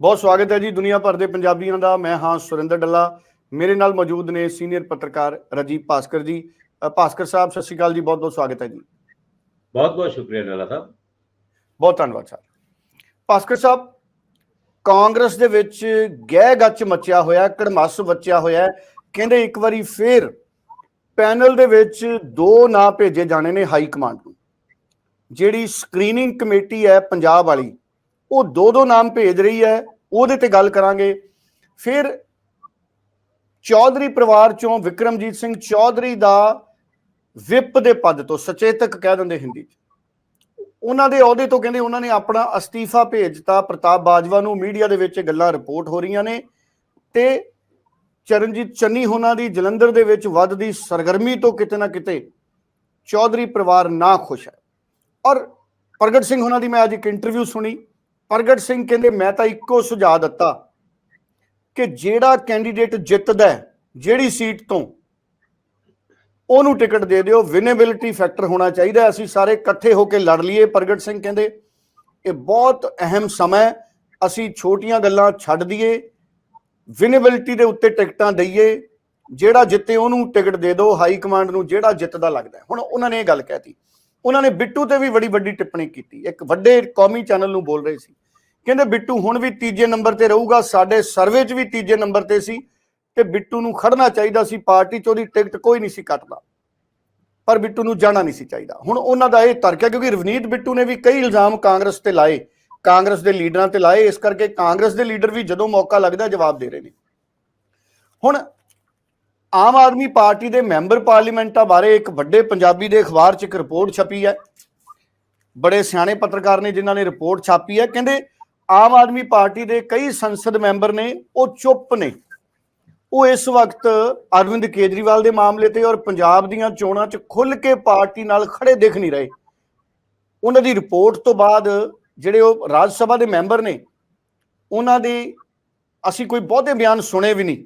ਬਹੁਤ ਸਵਾਗਤ ਹੈ ਜੀ ਦੁਨੀਆ ਭਰ ਦੇ ਪੰਜਾਬੀਆਂ ਦਾ। ਮੈਂ ਹਾਂ ਸੁਰਿੰਦਰ ਡੱਲਾ। ਮੇਰੇ ਨਾਲ ਮੌਜੂਦ ਨੇ ਸੀਨੀਅਰ ਪੱਤਰਕਾਰ ਰਜੀਵ ਭਾਸਕਰ ਜੀ। ਭਾਸਕਰ ਸਾਹਿਬ ਸਤਿ ਸ਼੍ਰੀ ਅਕਾਲ ਜੀ। ਬਹੁਤ ਬਹੁਤ ਸਵਾਗਤ ਹੈ ਜੀ। ਬਹੁਤ ਬਹੁਤ ਸ਼ੁਕਰੀਆ ਲਾਲਾ ਸਾਹਿਬ। ਬਹੁਤ ਧੰਨਵਾਦ ਸਰ। ਭਾਸਕਰ ਸਾਹਿਬ ਕਾਂਗਰਸ ਦੇ ਵਿੱਚ ਗਹਿ ਗੱਚ ਮਚਿਆ ਹੋਇਆ ਕੜਮੱਸ ਮਚਿਆ ਹੋਇਆ। ਕਹਿੰਦੇ ਇੱਕ ਵਾਰੀ ਫੇਰ ਪੈਨਲ ਦੇ ਵਿੱਚ ਦੋ ਨਾਂ ਭੇਜੇ ਜਾਣੇ ਨੇ ਹਾਈ ਕਮਾਂਡ ਨੂੰ। ਜਿਹੜੀ ਸਕਰੀਨਿੰਗ ਕਮੇਟੀ ਹੈ ਪੰਜਾਬ ਵਾਲੀ ਉਹ ਦੋ ਦੋ ਨਾਮ ਭੇਜ ਰਹੀ ਹੈ, ਉਹਦੇ ਤੇ ਗੱਲ ਕਰਾਂਗੇ। ਫਿਰ ਚੌਧਰੀ ਪਰਿਵਾਰ ਚੋਂ ਵਿਕਰਮਜੀਤ ਸਿੰਘ ਚੌਧਰੀ ਦਾ ਵਿਪ ਦੇ ਪਦ ਤੋਂ ਸਚੇਤਕ ਕਹਿ ਦਿੰਦੇ ਹਿੰਦੀ ਚ। ਉਹਨਾਂ ਦੇ ਅਹੁਦੇ ਤੋਂ ਕਹਿੰਦੇ ਉਹਨਾਂ ਨੇ ਆਪਣਾ ਅਸਤੀਫਾ ਭੇਜਤਾ ਪ੍ਰਤਾਪ ਬਾਜਵਾ ਨੂੰ ਮੀਡੀਆ ਦੇ ਵਿੱਚ ਇਹ ਗੱਲਾਂ ਰਿਪੋਰਟ ਹੋ ਰਹੀਆਂ ਨੇ ਤੇ ਚਰਨਜੀਤ ਚੰਨੀ ਹੋਣਾ ਦੀ ਜਲੰਧਰ ਦੇ ਵਿੱਚ ਵੱਧਦੀ ਸਰਗਰਮੀ ਤੋਂ ਕਿਤੇ ਨਾ ਕਿਤੇ ਚੌਧਰੀ ਪਰਿਵਾਰ ਨਾ ਖੁਸ਼ ਹੈ। ਔਰ ਪ੍ਰਗਟ ਸਿੰਘ ਹੋਣਾ ਦੀ ਮੈਂ ਅੱਜ ਇੱਕ ਇੰਟਰਵਿਊ ਸੁਣੀ। ਪ੍ਰਗਟ ਸਿੰਘ ਕਹਿੰਦੇ, ਮੈਂ ਤਾਂ ਇੱਕੋ ਸੁਝਾਅ ਦਿੱਤਾ ਕਿ ਜਿਹੜਾ ਕੈਂਡੀਡੇਟ ਜਿੱਤਦਾ ਜਿਹੜੀ ਸੀਟ ਤੋਂ, ਉਹਨੂੰ ਟਿਕਟ ਦੇ ਦਿਓ। ਵਿਨੇਬਿਲਿਟੀ ਫੈਕਟਰ ਹੋਣਾ ਚਾਹੀਦਾ ਅਸੀਂ ਸਾਰੇ ਇਕੱਠੇ ਹੋ ਕੇ ਲੜ ਲਈਏ, ਪ੍ਰਗਟ ਸਿੰਘ ਕਹਿੰਦੇ। ਇਹ ਬਹੁਤ ਅਹਿਮ ਸਮਾਂ ਅਸੀਂ ਛੋਟੀਆਂ ਗੱਲਾਂ ਛੱਡ ਦਈਏ। ਵਿਨੇਬਿਲਿਟੀ ਦੇ ਉੱਤੇ ਟਿਕਟਾਂ ਦਈਏ। ਜਿਹੜਾ ਜਿੱਤੇ, ਉਹਨੂੰ ਟਿਕਟ ਦੇ ਦਿਓ। ਹਾਈ ਕਮਾਂਡ ਨੂੰ ਜਿਹੜਾ ਜਿੱਤਦਾ ਲੱਗਦਾ ਹੁਣ ਉਹਨਾਂ ਨੇ ਇਹ ਗੱਲ ਕਹਿਤੀ ਉਹਨਾਂ ਨੇ ਬਿੱਟੂ ਤੇ ਵੀ ਬੜੀ ਵੱਡੀ ਟਿੱਪਣੀ ਕੀਤੀ। ਇੱਕ ਵੱਡੇ ਕੌਮੀ ਚੈਨਲ ਨੂੰ ਬੋਲ ਰਹੇ ਸੀ। ਕਹਿੰਦੇ, ਬਿੱਟੂ ਹੁਣ ਵੀ ਤੀਜੇ ਨੰਬਰ ਤੇ ਰਹੂਗਾ, ਸਾਡੇ ਸਰਵੇ 'ਚ ਵੀ ਤੀਜੇ ਨੰਬਰ ਤੇ ਸੀ ਤੇ ਬਿੱਟੂ ਨੂੰ ਖੜਨਾ ਚਾਹੀਦਾ ਸੀ, ਪਾਰਟੀ 'ਚ ਉਹਦੀ ਟਿਕਟ ਕੋਈ ਨਹੀਂ ਸੀ ਕੱਟਦਾ। ਪਰ ਬਿੱਟੂ ਨੂੰ ਜਾਣਾ ਨਹੀਂ ਸੀ ਚਾਹੀਦਾ। ਹੁਣ ਉਹਨਾਂ ਦਾ ਇਹ ਤਰਕ ਹੈ ਕਿਉਂਕਿ ਰਵਨੀਤ ਬਿੱਟੂ ਨੇ ਵੀ ਕਈ ਇਲਜ਼ਾਮ ਕਾਂਗਰਸ ਤੇ ਲਾਏ, ਕਾਂਗਰਸ ਦੇ ਲੀਡਰਾਂ ਤੇ ਲਾਏ। ਇਸ ਕਰਕੇ ਕਾਂਗਰਸ ਦੇ ਲੀਡਰ ਵੀ ਜਦੋਂ ਮੌਕਾ ਲੱਗਦਾ ਜਵਾਬ ਦੇ ਰਹੇ ਨੇ। ਹੁਣ ਆਮ ਆਦਮੀ ਪਾਰਟੀ ਦੇ ਮੈਂਬਰ ਪਾਰਲੀਮੈਂਟਾਂ ਬਾਰੇ ਇੱਕ ਵੱਡੇ ਪੰਜਾਬੀ ਦੇ ਅਖਬਾਰ 'ਚ ਇੱਕ ਰਿਪੋਰਟ ਛਪੀ ਹੈ। ਬੜੇ ਸਿਆਣੇ ਪੱਤਰਕਾਰ ਨੇ ਜਿਨ੍ਹਾਂ ਨੇ ਰਿਪੋਰਟ ਛਾਪੀ ਹੈ। ਕਹਿੰਦੇ, ਆਮ ਆਦਮੀ ਪਾਰਟੀ ਦੇ ਕਈ ਸੰਸਦ ਮੈਂਬਰ ਨੇ, ਉਹ ਚੁੱਪ ਨੇ। ਉਹ ਇਸ ਵਕਤ ਅਰਵਿੰਦ ਕੇਜਰੀਵਾਲ ਦੇ ਮਾਮਲੇ ਤੇ ਔਰ ਪੰਜਾਬ ਦੀਆਂ ਚੋਣਾਂ 'ਚ ਖੁੱਲ ਕੇ ਪਾਰਟੀ ਨਾਲ ਖੜੇ ਦਿਖ ਨਹੀਂ ਰਹੇ। ਉਹਨਾਂ ਦੀ ਰਿਪੋਰਟ ਤੋਂ ਬਾਅਦ ਜਿਹੜੇ ਉਹ ਰਾਜ ਸਭਾ ਦੇ ਮੈਂਬਰ ਨੇ, ਉਹਨਾਂ ਦੇ ਅਸੀਂ ਕੋਈ ਬਹੁਤੇ ਬਿਆਨ ਸੁਣੇ ਵੀ ਨਹੀਂ।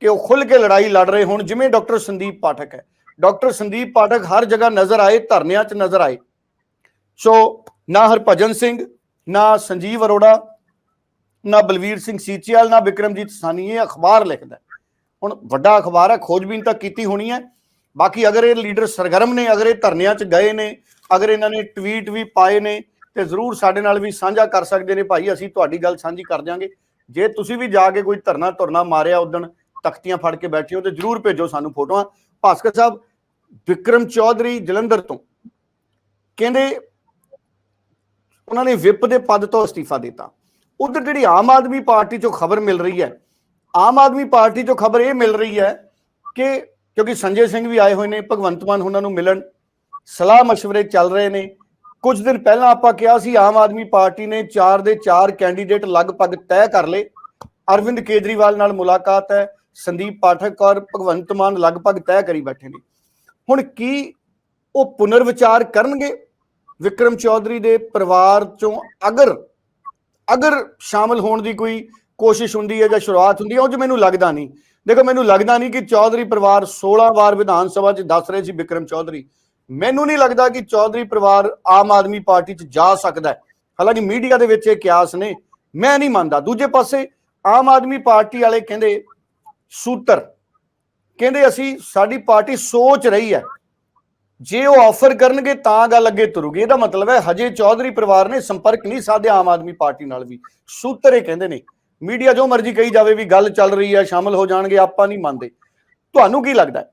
ਕਿ ਉਹ ਖੁੱਲ ਕੇ ਲੜਾਈ ਲੜ ਰਹੇ ਹੋਣ, ਜਿਵੇਂ ਡਾਕਟਰ ਸੰਦੀਪ ਪਾਠਕ ਹੈ। ਡਾਕਟਰ ਸੰਦੀਪ ਪਾਠਕ ਹਰ ਜਗ੍ਹਾ ਨਜ਼ਰ ਆਏ, ਧਰਨਿਆਂ 'ਚ ਨਜ਼ਰ ਆਏ। ਸੋ, ਨਾ ਹਰਭਜਨ ਸਿੰਘ, ਨਾ ਸੰਜੀਵ ਅਰੋੜਾ, ਨਾ ਬਲਵੀਰ ਸਿੰਘ ਸੀਚੀਵਾਲ ਨਾ ਬਿਕਰਮਜੀਤ ਸਾਨੀ ਇਹ ਅਖਬਾਰ ਲਿਖਦਾ ਹੁਣ ਵੱਡਾ ਅਖਬਾਰ ਹੈ, ਖੋਜਬੀਨ ਤਾਂ ਕੀਤੀ ਹੋਣੀ ਹੈ। ਬਾਕੀ ਅਗਰ ਇਹ ਲੀਡਰ ਸਰਗਰਮ ਨੇ, ਅਗਰ ਇਹ ਧਰਨਿਆਂ 'ਚ ਗਏ ਨੇ, ਅਗਰ ਇਹਨਾਂ ਨੇ ਟਵੀਟ ਵੀ ਪਾਏ ਨੇ, ਤੇ ਜ਼ਰੂਰ ਸਾਡੇ ਨਾਲ ਵੀ ਸਾਂਝਾ ਕਰ ਸਕਦੇ ਨੇ। ਭਾਈ, ਅਸੀਂ ਤੁਹਾਡੀ ਗੱਲ ਸਾਂਝੀ ਕਰ ਦਿਆਂਗੇ। ਜੇ ਤੁਸੀਂ ਵੀ ਜਾ ਕੇ ਕੋਈ ਧਰਨਾ ਧੁਰਨਾ ਮਾਰਿਆ ਉਦਣ ਤਖਤੀਆਂ ਫੜ ਕੇ ਬੈਠੇ ਹੋ ਤੇ ਜਰੂਰ ਭੇਜੋ ਸਾਨੂੰ ਫੋਟੋਆਂ। ਭਾਸਕਰ ਸਾਹਿਬ, ਵਿਕਰਮ ਚੌਧਰੀ ਜਲੰਧਰ ਤੋਂ ਕਹਿੰਦੇ ਉਹਨਾਂ ਨੇ ਵਿਪ ਦੇ ਪਦ ਤੋਂ ਅਸਤੀਫਾ ਦਿੱਤਾ। ਉਧਰ ਜਿਹੜੀ ਆਮ ਆਦਮੀ ਪਾਰਟੀ ਚੋਂ ਖਬਰ ਮਿਲ ਰਹੀ ਹੈ, ਆਮ ਆਦਮੀ ਪਾਰਟੀ ਚੋਂ ਖਬਰ ਇਹ ਮਿਲ ਰਹੀ ਹੈ ਕਿ ਕਿਉਂਕਿ ਸੰਜੇ ਸਿੰਘ ਵੀ ਆਏ ਹੋਏ ਨੇ, ਭਗਵੰਤ ਮਾਨ ਉਹਨਾਂ ਨੂੰ ਮਿਲਣ, ਸਲਾਹ مشਵਰੇ ਚੱਲ ਰਹੇ ਨੇ। ਕੁਝ ਦਿਨ ਪਹਿਲਾਂ ਆਪਾਂ ਕਿਹਾ ਸੀ ਆਮ ਆਦਮੀ ਪਾਰਟੀ ਨੇ 4 ਦੇ 4 ਕੈਂਡੀਡੇਟ ਲਗਭਗ ਤੈਅ ਕਰ ਲਏ। ਅਰਵਿੰਦ ਕੇਜਰੀਵਾਲ ਨਾਲ ਮੁਲਾਕਾਤ ਹੈ ਸੰਦੀਪ ਪਾਠਕ ਔਰ ਭਗਵੰਤ ਮਾਨ ਲਗਭਗ ਤੈਅ ਕਰੀ ਬੈਠੇ ਨੇ। ਹੁਣ ਕੀ ਉਹ ਪੁਨਰ ਵਿਚਾਰ ਕਰਨਗੇ? ਵਿਕਰਮ ਚੌਧਰੀ ਦੇ ਪਰਿਵਾਰ ਚੋਂ ਅਗਰ ਅਗਰ ਸ਼ਾਮਲ ਹੋਣ ਦੀ ਕੋਈ ਕੋਸ਼ਿਸ਼ ਹੁੰਦੀ ਹੈ ਜਾਂ ਸ਼ੁਰੂਆਤ ਹੁੰਦੀ ਹੈ, ਉਹ 'ਚ ਮੈਨੂੰ ਲੱਗਦਾ ਨਹੀਂ। ਦੇਖੋ, ਮੈਨੂੰ ਲੱਗਦਾ ਨਹੀਂ ਕਿ ਚੌਧਰੀ ਪਰਿਵਾਰ 16 ਵਾਰ ਵਿਧਾਨ ਸਭਾ 'ਚ ਦੱਸ ਰਹੇ ਸੀ ਵਿਕਰਮ ਚੌਧਰੀ। ਮੈਨੂੰ ਨਹੀਂ ਲੱਗਦਾ ਕਿ ਚੌਧਰੀ ਪਰਿਵਾਰ ਆਮ ਆਦਮੀ ਪਾਰਟੀ 'ਚ ਜਾ ਸਕਦਾ ਹੈ। ਹਾਲਾਂਕਿ ਮੀਡੀਆ ਦੇ ਵਿੱਚ ਇਹ ਕਿਆਸ ਨੇ, ਮੈਂ ਨਹੀਂ ਮੰਨਦਾ। ਦੂਜੇ ਪਾਸੇ ਆਮ ਆਦਮੀ ਪਾਰਟੀ ਵਾਲੇ ਕਹਿੰਦੇ ਸੂਤਰ। ਕਹਿੰਦੇ ਅਸੀਂ, ਸਾਡੀ ਪਾਰਟੀ ਸੋਚ ਰਹੀ ਹੈ। ਜੇ ਉਹ ਆਫਰ ਕਰਨਗੇ ਤਾਂ ਗੱਲ ਅੱਗੇ ਤੁਰੂਗੀ। ਇਹਦਾ ਮਤਲਬ ਹੈ, ਹਜੇ ਚੌਧਰੀ ਪਰਿਵਾਰ ਨੇ ਸੰਪਰਕ ਨਹੀਂ ਸਾਧਿਆ ਆਮ ਆਦਮੀ ਪਾਰਟੀ ਨਾਲ ਵੀ। ਸੂਤਰ ਇਹ ਕਹਿੰਦੇ ਨੇ, ਮੀਡੀਆ ਜੋ ਮਰਜ਼ੀ ਕਹੀ ਜਾਵੇ ਵੀ ਗੱਲ ਚੱਲ ਰਹੀ ਹੈ, ਸ਼ਾਮਲ ਹੋ ਜਾਣਗੇ, ਆਪਾਂ ਨਹੀਂ ਮੰਨਦੇ। ਤੁਹਾਨੂੰ ਕੀ ਲੱਗਦਾ ਹੈ?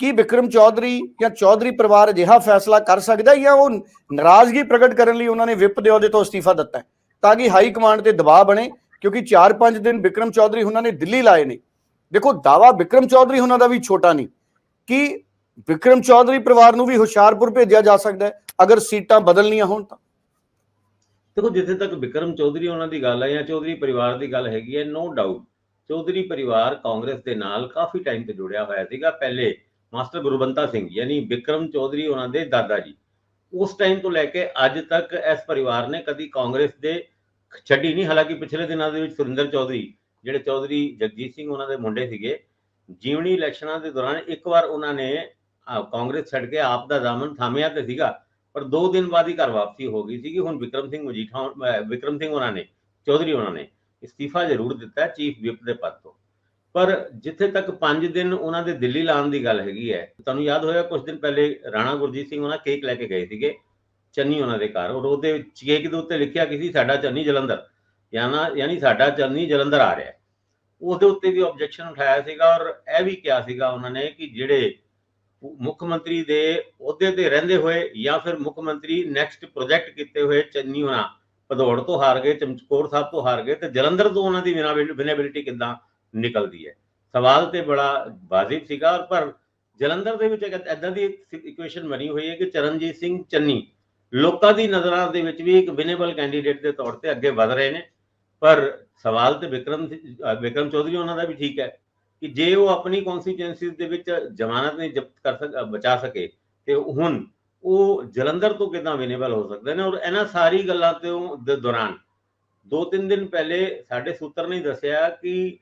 ਕੀ ਵਿਕਰਮ ਚੌਧਰੀ ਜਾਂ ਚੌਧਰੀ ਪਰਿਵਾਰ ਅਜਿਹਾ ਫੈਸਲਾ ਕਰ ਸਕਦਾ ਜਾਂ ਉਹ ਨਾਰਾਜ਼ਗੀ ਪ੍ਰਗਟ ਕਰਨ ਲਈ ਉਹਨਾਂ ਨੇ ਵਿਪ ਦੇ ਅਹੁਦੇ ਤੋਂ ਅਸਤੀਫਾ ਦਿੱਤਾ ਤਾਂ ਕਿ ਹਾਈ ਕਮਾਂਡ ਤੇ ਦਬਾਅ ਬਣੇ, ਕਿਉਂਕਿ 4-5 ਦਿਨ ਵਿਕਰਮ ਚੌਧਰੀ ਉਹਨਾਂ ਨੇ ਦਿੱਲੀ ਲਾਏ ਨੇ। ਦੇਖੋ, ਦਾਵਾ ਵਿਕਰਮ ਚੌਧਰੀ ਉਹਨਾਂ ਦਾ ਵੀ ਛੋਟਾ ਨਹੀਂ। ਕਿ ਵਿਕਰਮ ਚੌਧਰੀ ਪਰਿਵਾਰ ਨੂੰ ਵੀ ਹੁਸ਼ਿਆਰਪੁਰ ਭੇਜਿਆ ਜਾ ਸਕਦਾ ਹੈ? ਅਗਰ ਸੀਟਾਂ ਬਦਲਣੀਆਂ ਹੋਣ ਤਾਂ। ਦੇਖੋ, ਜਿੱਥੇ ਤੱਕ ਵਿਕਰਮ ਚੌਧਰੀ ਉਹਨਾਂ ਦੀ ਗੱਲ ਹੈ ਜਾਂ ਚੌਧਰੀ ਪਰਿਵਾਰ ਦੀ ਗੱਲ ਹੈਗੀ ਹੈ ਨੋ ਡਾਊਟ ਚੌਧਰੀ ਪਰਿਵਾਰ ਕਾਂਗਰਸ ਦੇ ਨਾਲ ਕਾਫੀ ਟਾਈਮ ਤੋਂ ਜੁੜਿਆ ਹੋਇਆ ਸੀਗਾ। ਪਹਿਲੇ ਮਾਸਟਰ ਗੁਰਬੰਤਾ ਸਿੰਘ, ਯਾਨੀ ਵਿਕਰਮ ਚੌਧਰੀ ਉਹਨਾਂ ਦੇ ਦਾਦਾ ਜੀ। ਉਸ ਟਾਈਮ ਤੋਂ ਲੈ ਕੇ ਅੱਜ ਤੱਕ ਇਸ ਪਰਿਵਾਰ ਨੇ ਕਦੀ ਕਾਂਗਰਸ ਦੇ ਛੱਡੀ ਨਹੀਂ। ਹਾਲਾਂਕਿ ਪਿਛਲੇ ਦਿਨਾਂ ਦੇ ਵਿੱਚ ਸੁਰਿੰਦਰ ਚੌਧਰੀ ਜਿਹੜੇ ਚੌਧਰੀ ਜਗਜੀਤ ਸਿੰਘ ਉਹਨਾਂ ਦੇ ਮੁੰਡੇ ਸੀਗੇ ਜੀਵਨੀ ਇਲੈਕਸ਼ਨਾਂ ਦੇ ਦੌਰਾਨ ਇੱਕ ਵਾਰ ਉਹਨਾਂ ਨੇ ਕਾਂਗਰਸ ਛੱਡ ਕੇ ਆਪ ਦਾ ਦਾਮਨ ਥਾਮਿਆ ਤੇ ਸੀਗਾ ਪਰ 2 ਦਿਨ ਬਾਅਦ ਹੀ ਘਰ ਵਾਪਸੀ ਹੋ ਗਈ ਸੀਗੀ। ਹੁਣ ਵਿਕਰਮ ਸਿੰਘ ਮਜੀਠਾ ਅਹ, ਵਿਕਰਮ ਸਿੰਘ ਉਹਨਾਂ ਨੇ ਚੌਧਰੀ ਉਹਨਾਂ ਨੇ ਅਸਤੀਫਾ ਜ਼ਰੂਰ ਦਿੱਤਾ ਚੀਫ ਵਿਪ ਦੇ ਪਦ ਤੋਂ। ਪਰ ਜਿੱਥੇ ਤੱਕ 5 ਦਿਨ ਉਹਨਾਂ ਦੇ ਦਿੱਲੀ ਲਾਉਣ ਦੀ ਗੱਲ ਹੈਗੀ ਹੈ ਤੁਹਾਨੂੰ ਯਾਦ ਹੋਇਆ ਕੁਝ ਦਿਨ ਪਹਿਲੇ ਰਾਣਾ ਗੁਰਜੀਤ ਸਿੰਘ ਉਹਨਾਂ ਕੇਕ ਲੈ ਕੇ ਗਏ ਸੀਗੇ ਚੰਨੀ ਉਹਨਾਂ ਦੇ ਘਰ। ਔਰ ਉਹਦੇ ਕੇਕ ਦੇ ਉੱਤੇ ਲਿਖਿਆ ਕਿ ਸੀ ਸਾਡਾ ਚੰਨੀ ਜਲੰਧਰ। ਯਾਨਾ ਯਾਨੀ ਸਾਡਾ ਚੰਨੀ ਜਲੰਧਰ ਆ ਰਿਹਾ ਹੈ ਉਹਦੇ ਉੱਤੇ ਵੀ ਆਬਜੈਕਸ਼ਨ ਉਠਾਇਆ ਸੀਗਾ ਔਰ ਇਹ ਵੀ ਕਿਹਾ ਸੀਗਾ ਉਹਨਾਂ ਨੇ ਕਿ ਜਿਹੜੇ ਮੁੱਖ ਮੰਤਰੀ ਦੇ ਅਹੁਦੇ ਤੇ ਰਹਿੰਦੇ ਹੋਏ ਜਾਂ ਫਿਰ ਮੁੱਖ ਮੰਤਰੀ ਨੈਕਸਟ ਪ੍ਰੋਜੈਕਟ ਕੀਤੇ ਹੋਏ ਚੰਨੀ ਹੋਣਾ, ਭਦੌੜ ਤੋਂ ਹਾਰ ਗਏ ਚਮਕੌਰ ਸਾਹਿਬ ਤੋਂ ਹਾਰ ਗਏ ਤੇ ਜਲੰਧਰ ਤੋਂ ਉਹਨਾਂ ਦੀ ਵਿਨੇਬਿਲਿਟੀ ਕਿੱਦਾਂ ਨਿਕਲਦੀ ਹੈ? ਸਵਾਲ ਤੇ ਬੜਾ ਵਾਜਿਬ ਸੀਗਾ ਔਰ ਪਰ ਜਲੰਧਰ ਦੇ ਵਿੱਚ ਇੱਕ ਦੀ ਇਕੁਏਸ਼ਨ ਬਣੀ ਹੋਈ ਹੈ ਕਿ ਚਰਨਜੀਤ ਸਿੰਘ ਚੰਨੀ ਲੋਕਾਂ ਦੀ ਨਜ਼ਰਾਂ ਦੇ ਵਿੱਚ ਵੀ ਇੱਕ ਵਿਨੇਬਲ ਕੈਂਡੀਡੇਟ ਦੇ ਤੌਰ ਤੇ ਅੱਗੇ ਵਧ ਰਹੇ ਨੇ, ਪਰ ਸਵਾਲ ਤੇ ਵਿਕਰਮ ਵਿਕਰਮ ਚੌਧਰੀ ਉਹਨਾਂ ਦਾ ਵੀ ਠੀਕ ਹੈ ਕਿ ਜੇ ਉਹ ਆਪਣੀ ਕਨਸਟੀਚੁਐਂਸੀਜ਼ ਦੇ ਵਿੱਚ ਜ਼ਮਾਨਤ ਨਹੀਂ ਜ਼ਬਤ ਕਰ ਸਕ ਬਚਾ ਸਕੇ, ਤੇ ਹੁਣ ਉਹ ਜਲੰਧਰ ਤੋਂ ਕਿਦਾਂ ਅਵੇਲੇਬਲ ਹੋ ਸਕਦੇ ਨੇ? ਔਰ ਇਹਨਾਂ ਸਾਰੀ ਗੱਲਾਂ ਤੋਂ ਦੇ ਦੌਰਾਨ ਦੋ ਤਿੰਨ ਦਿਨ ਪਹਿਲੇ ਸਾਡੇ ਸੂਤਰ ਨੇ ਦੱਸਿਆ ਕਿ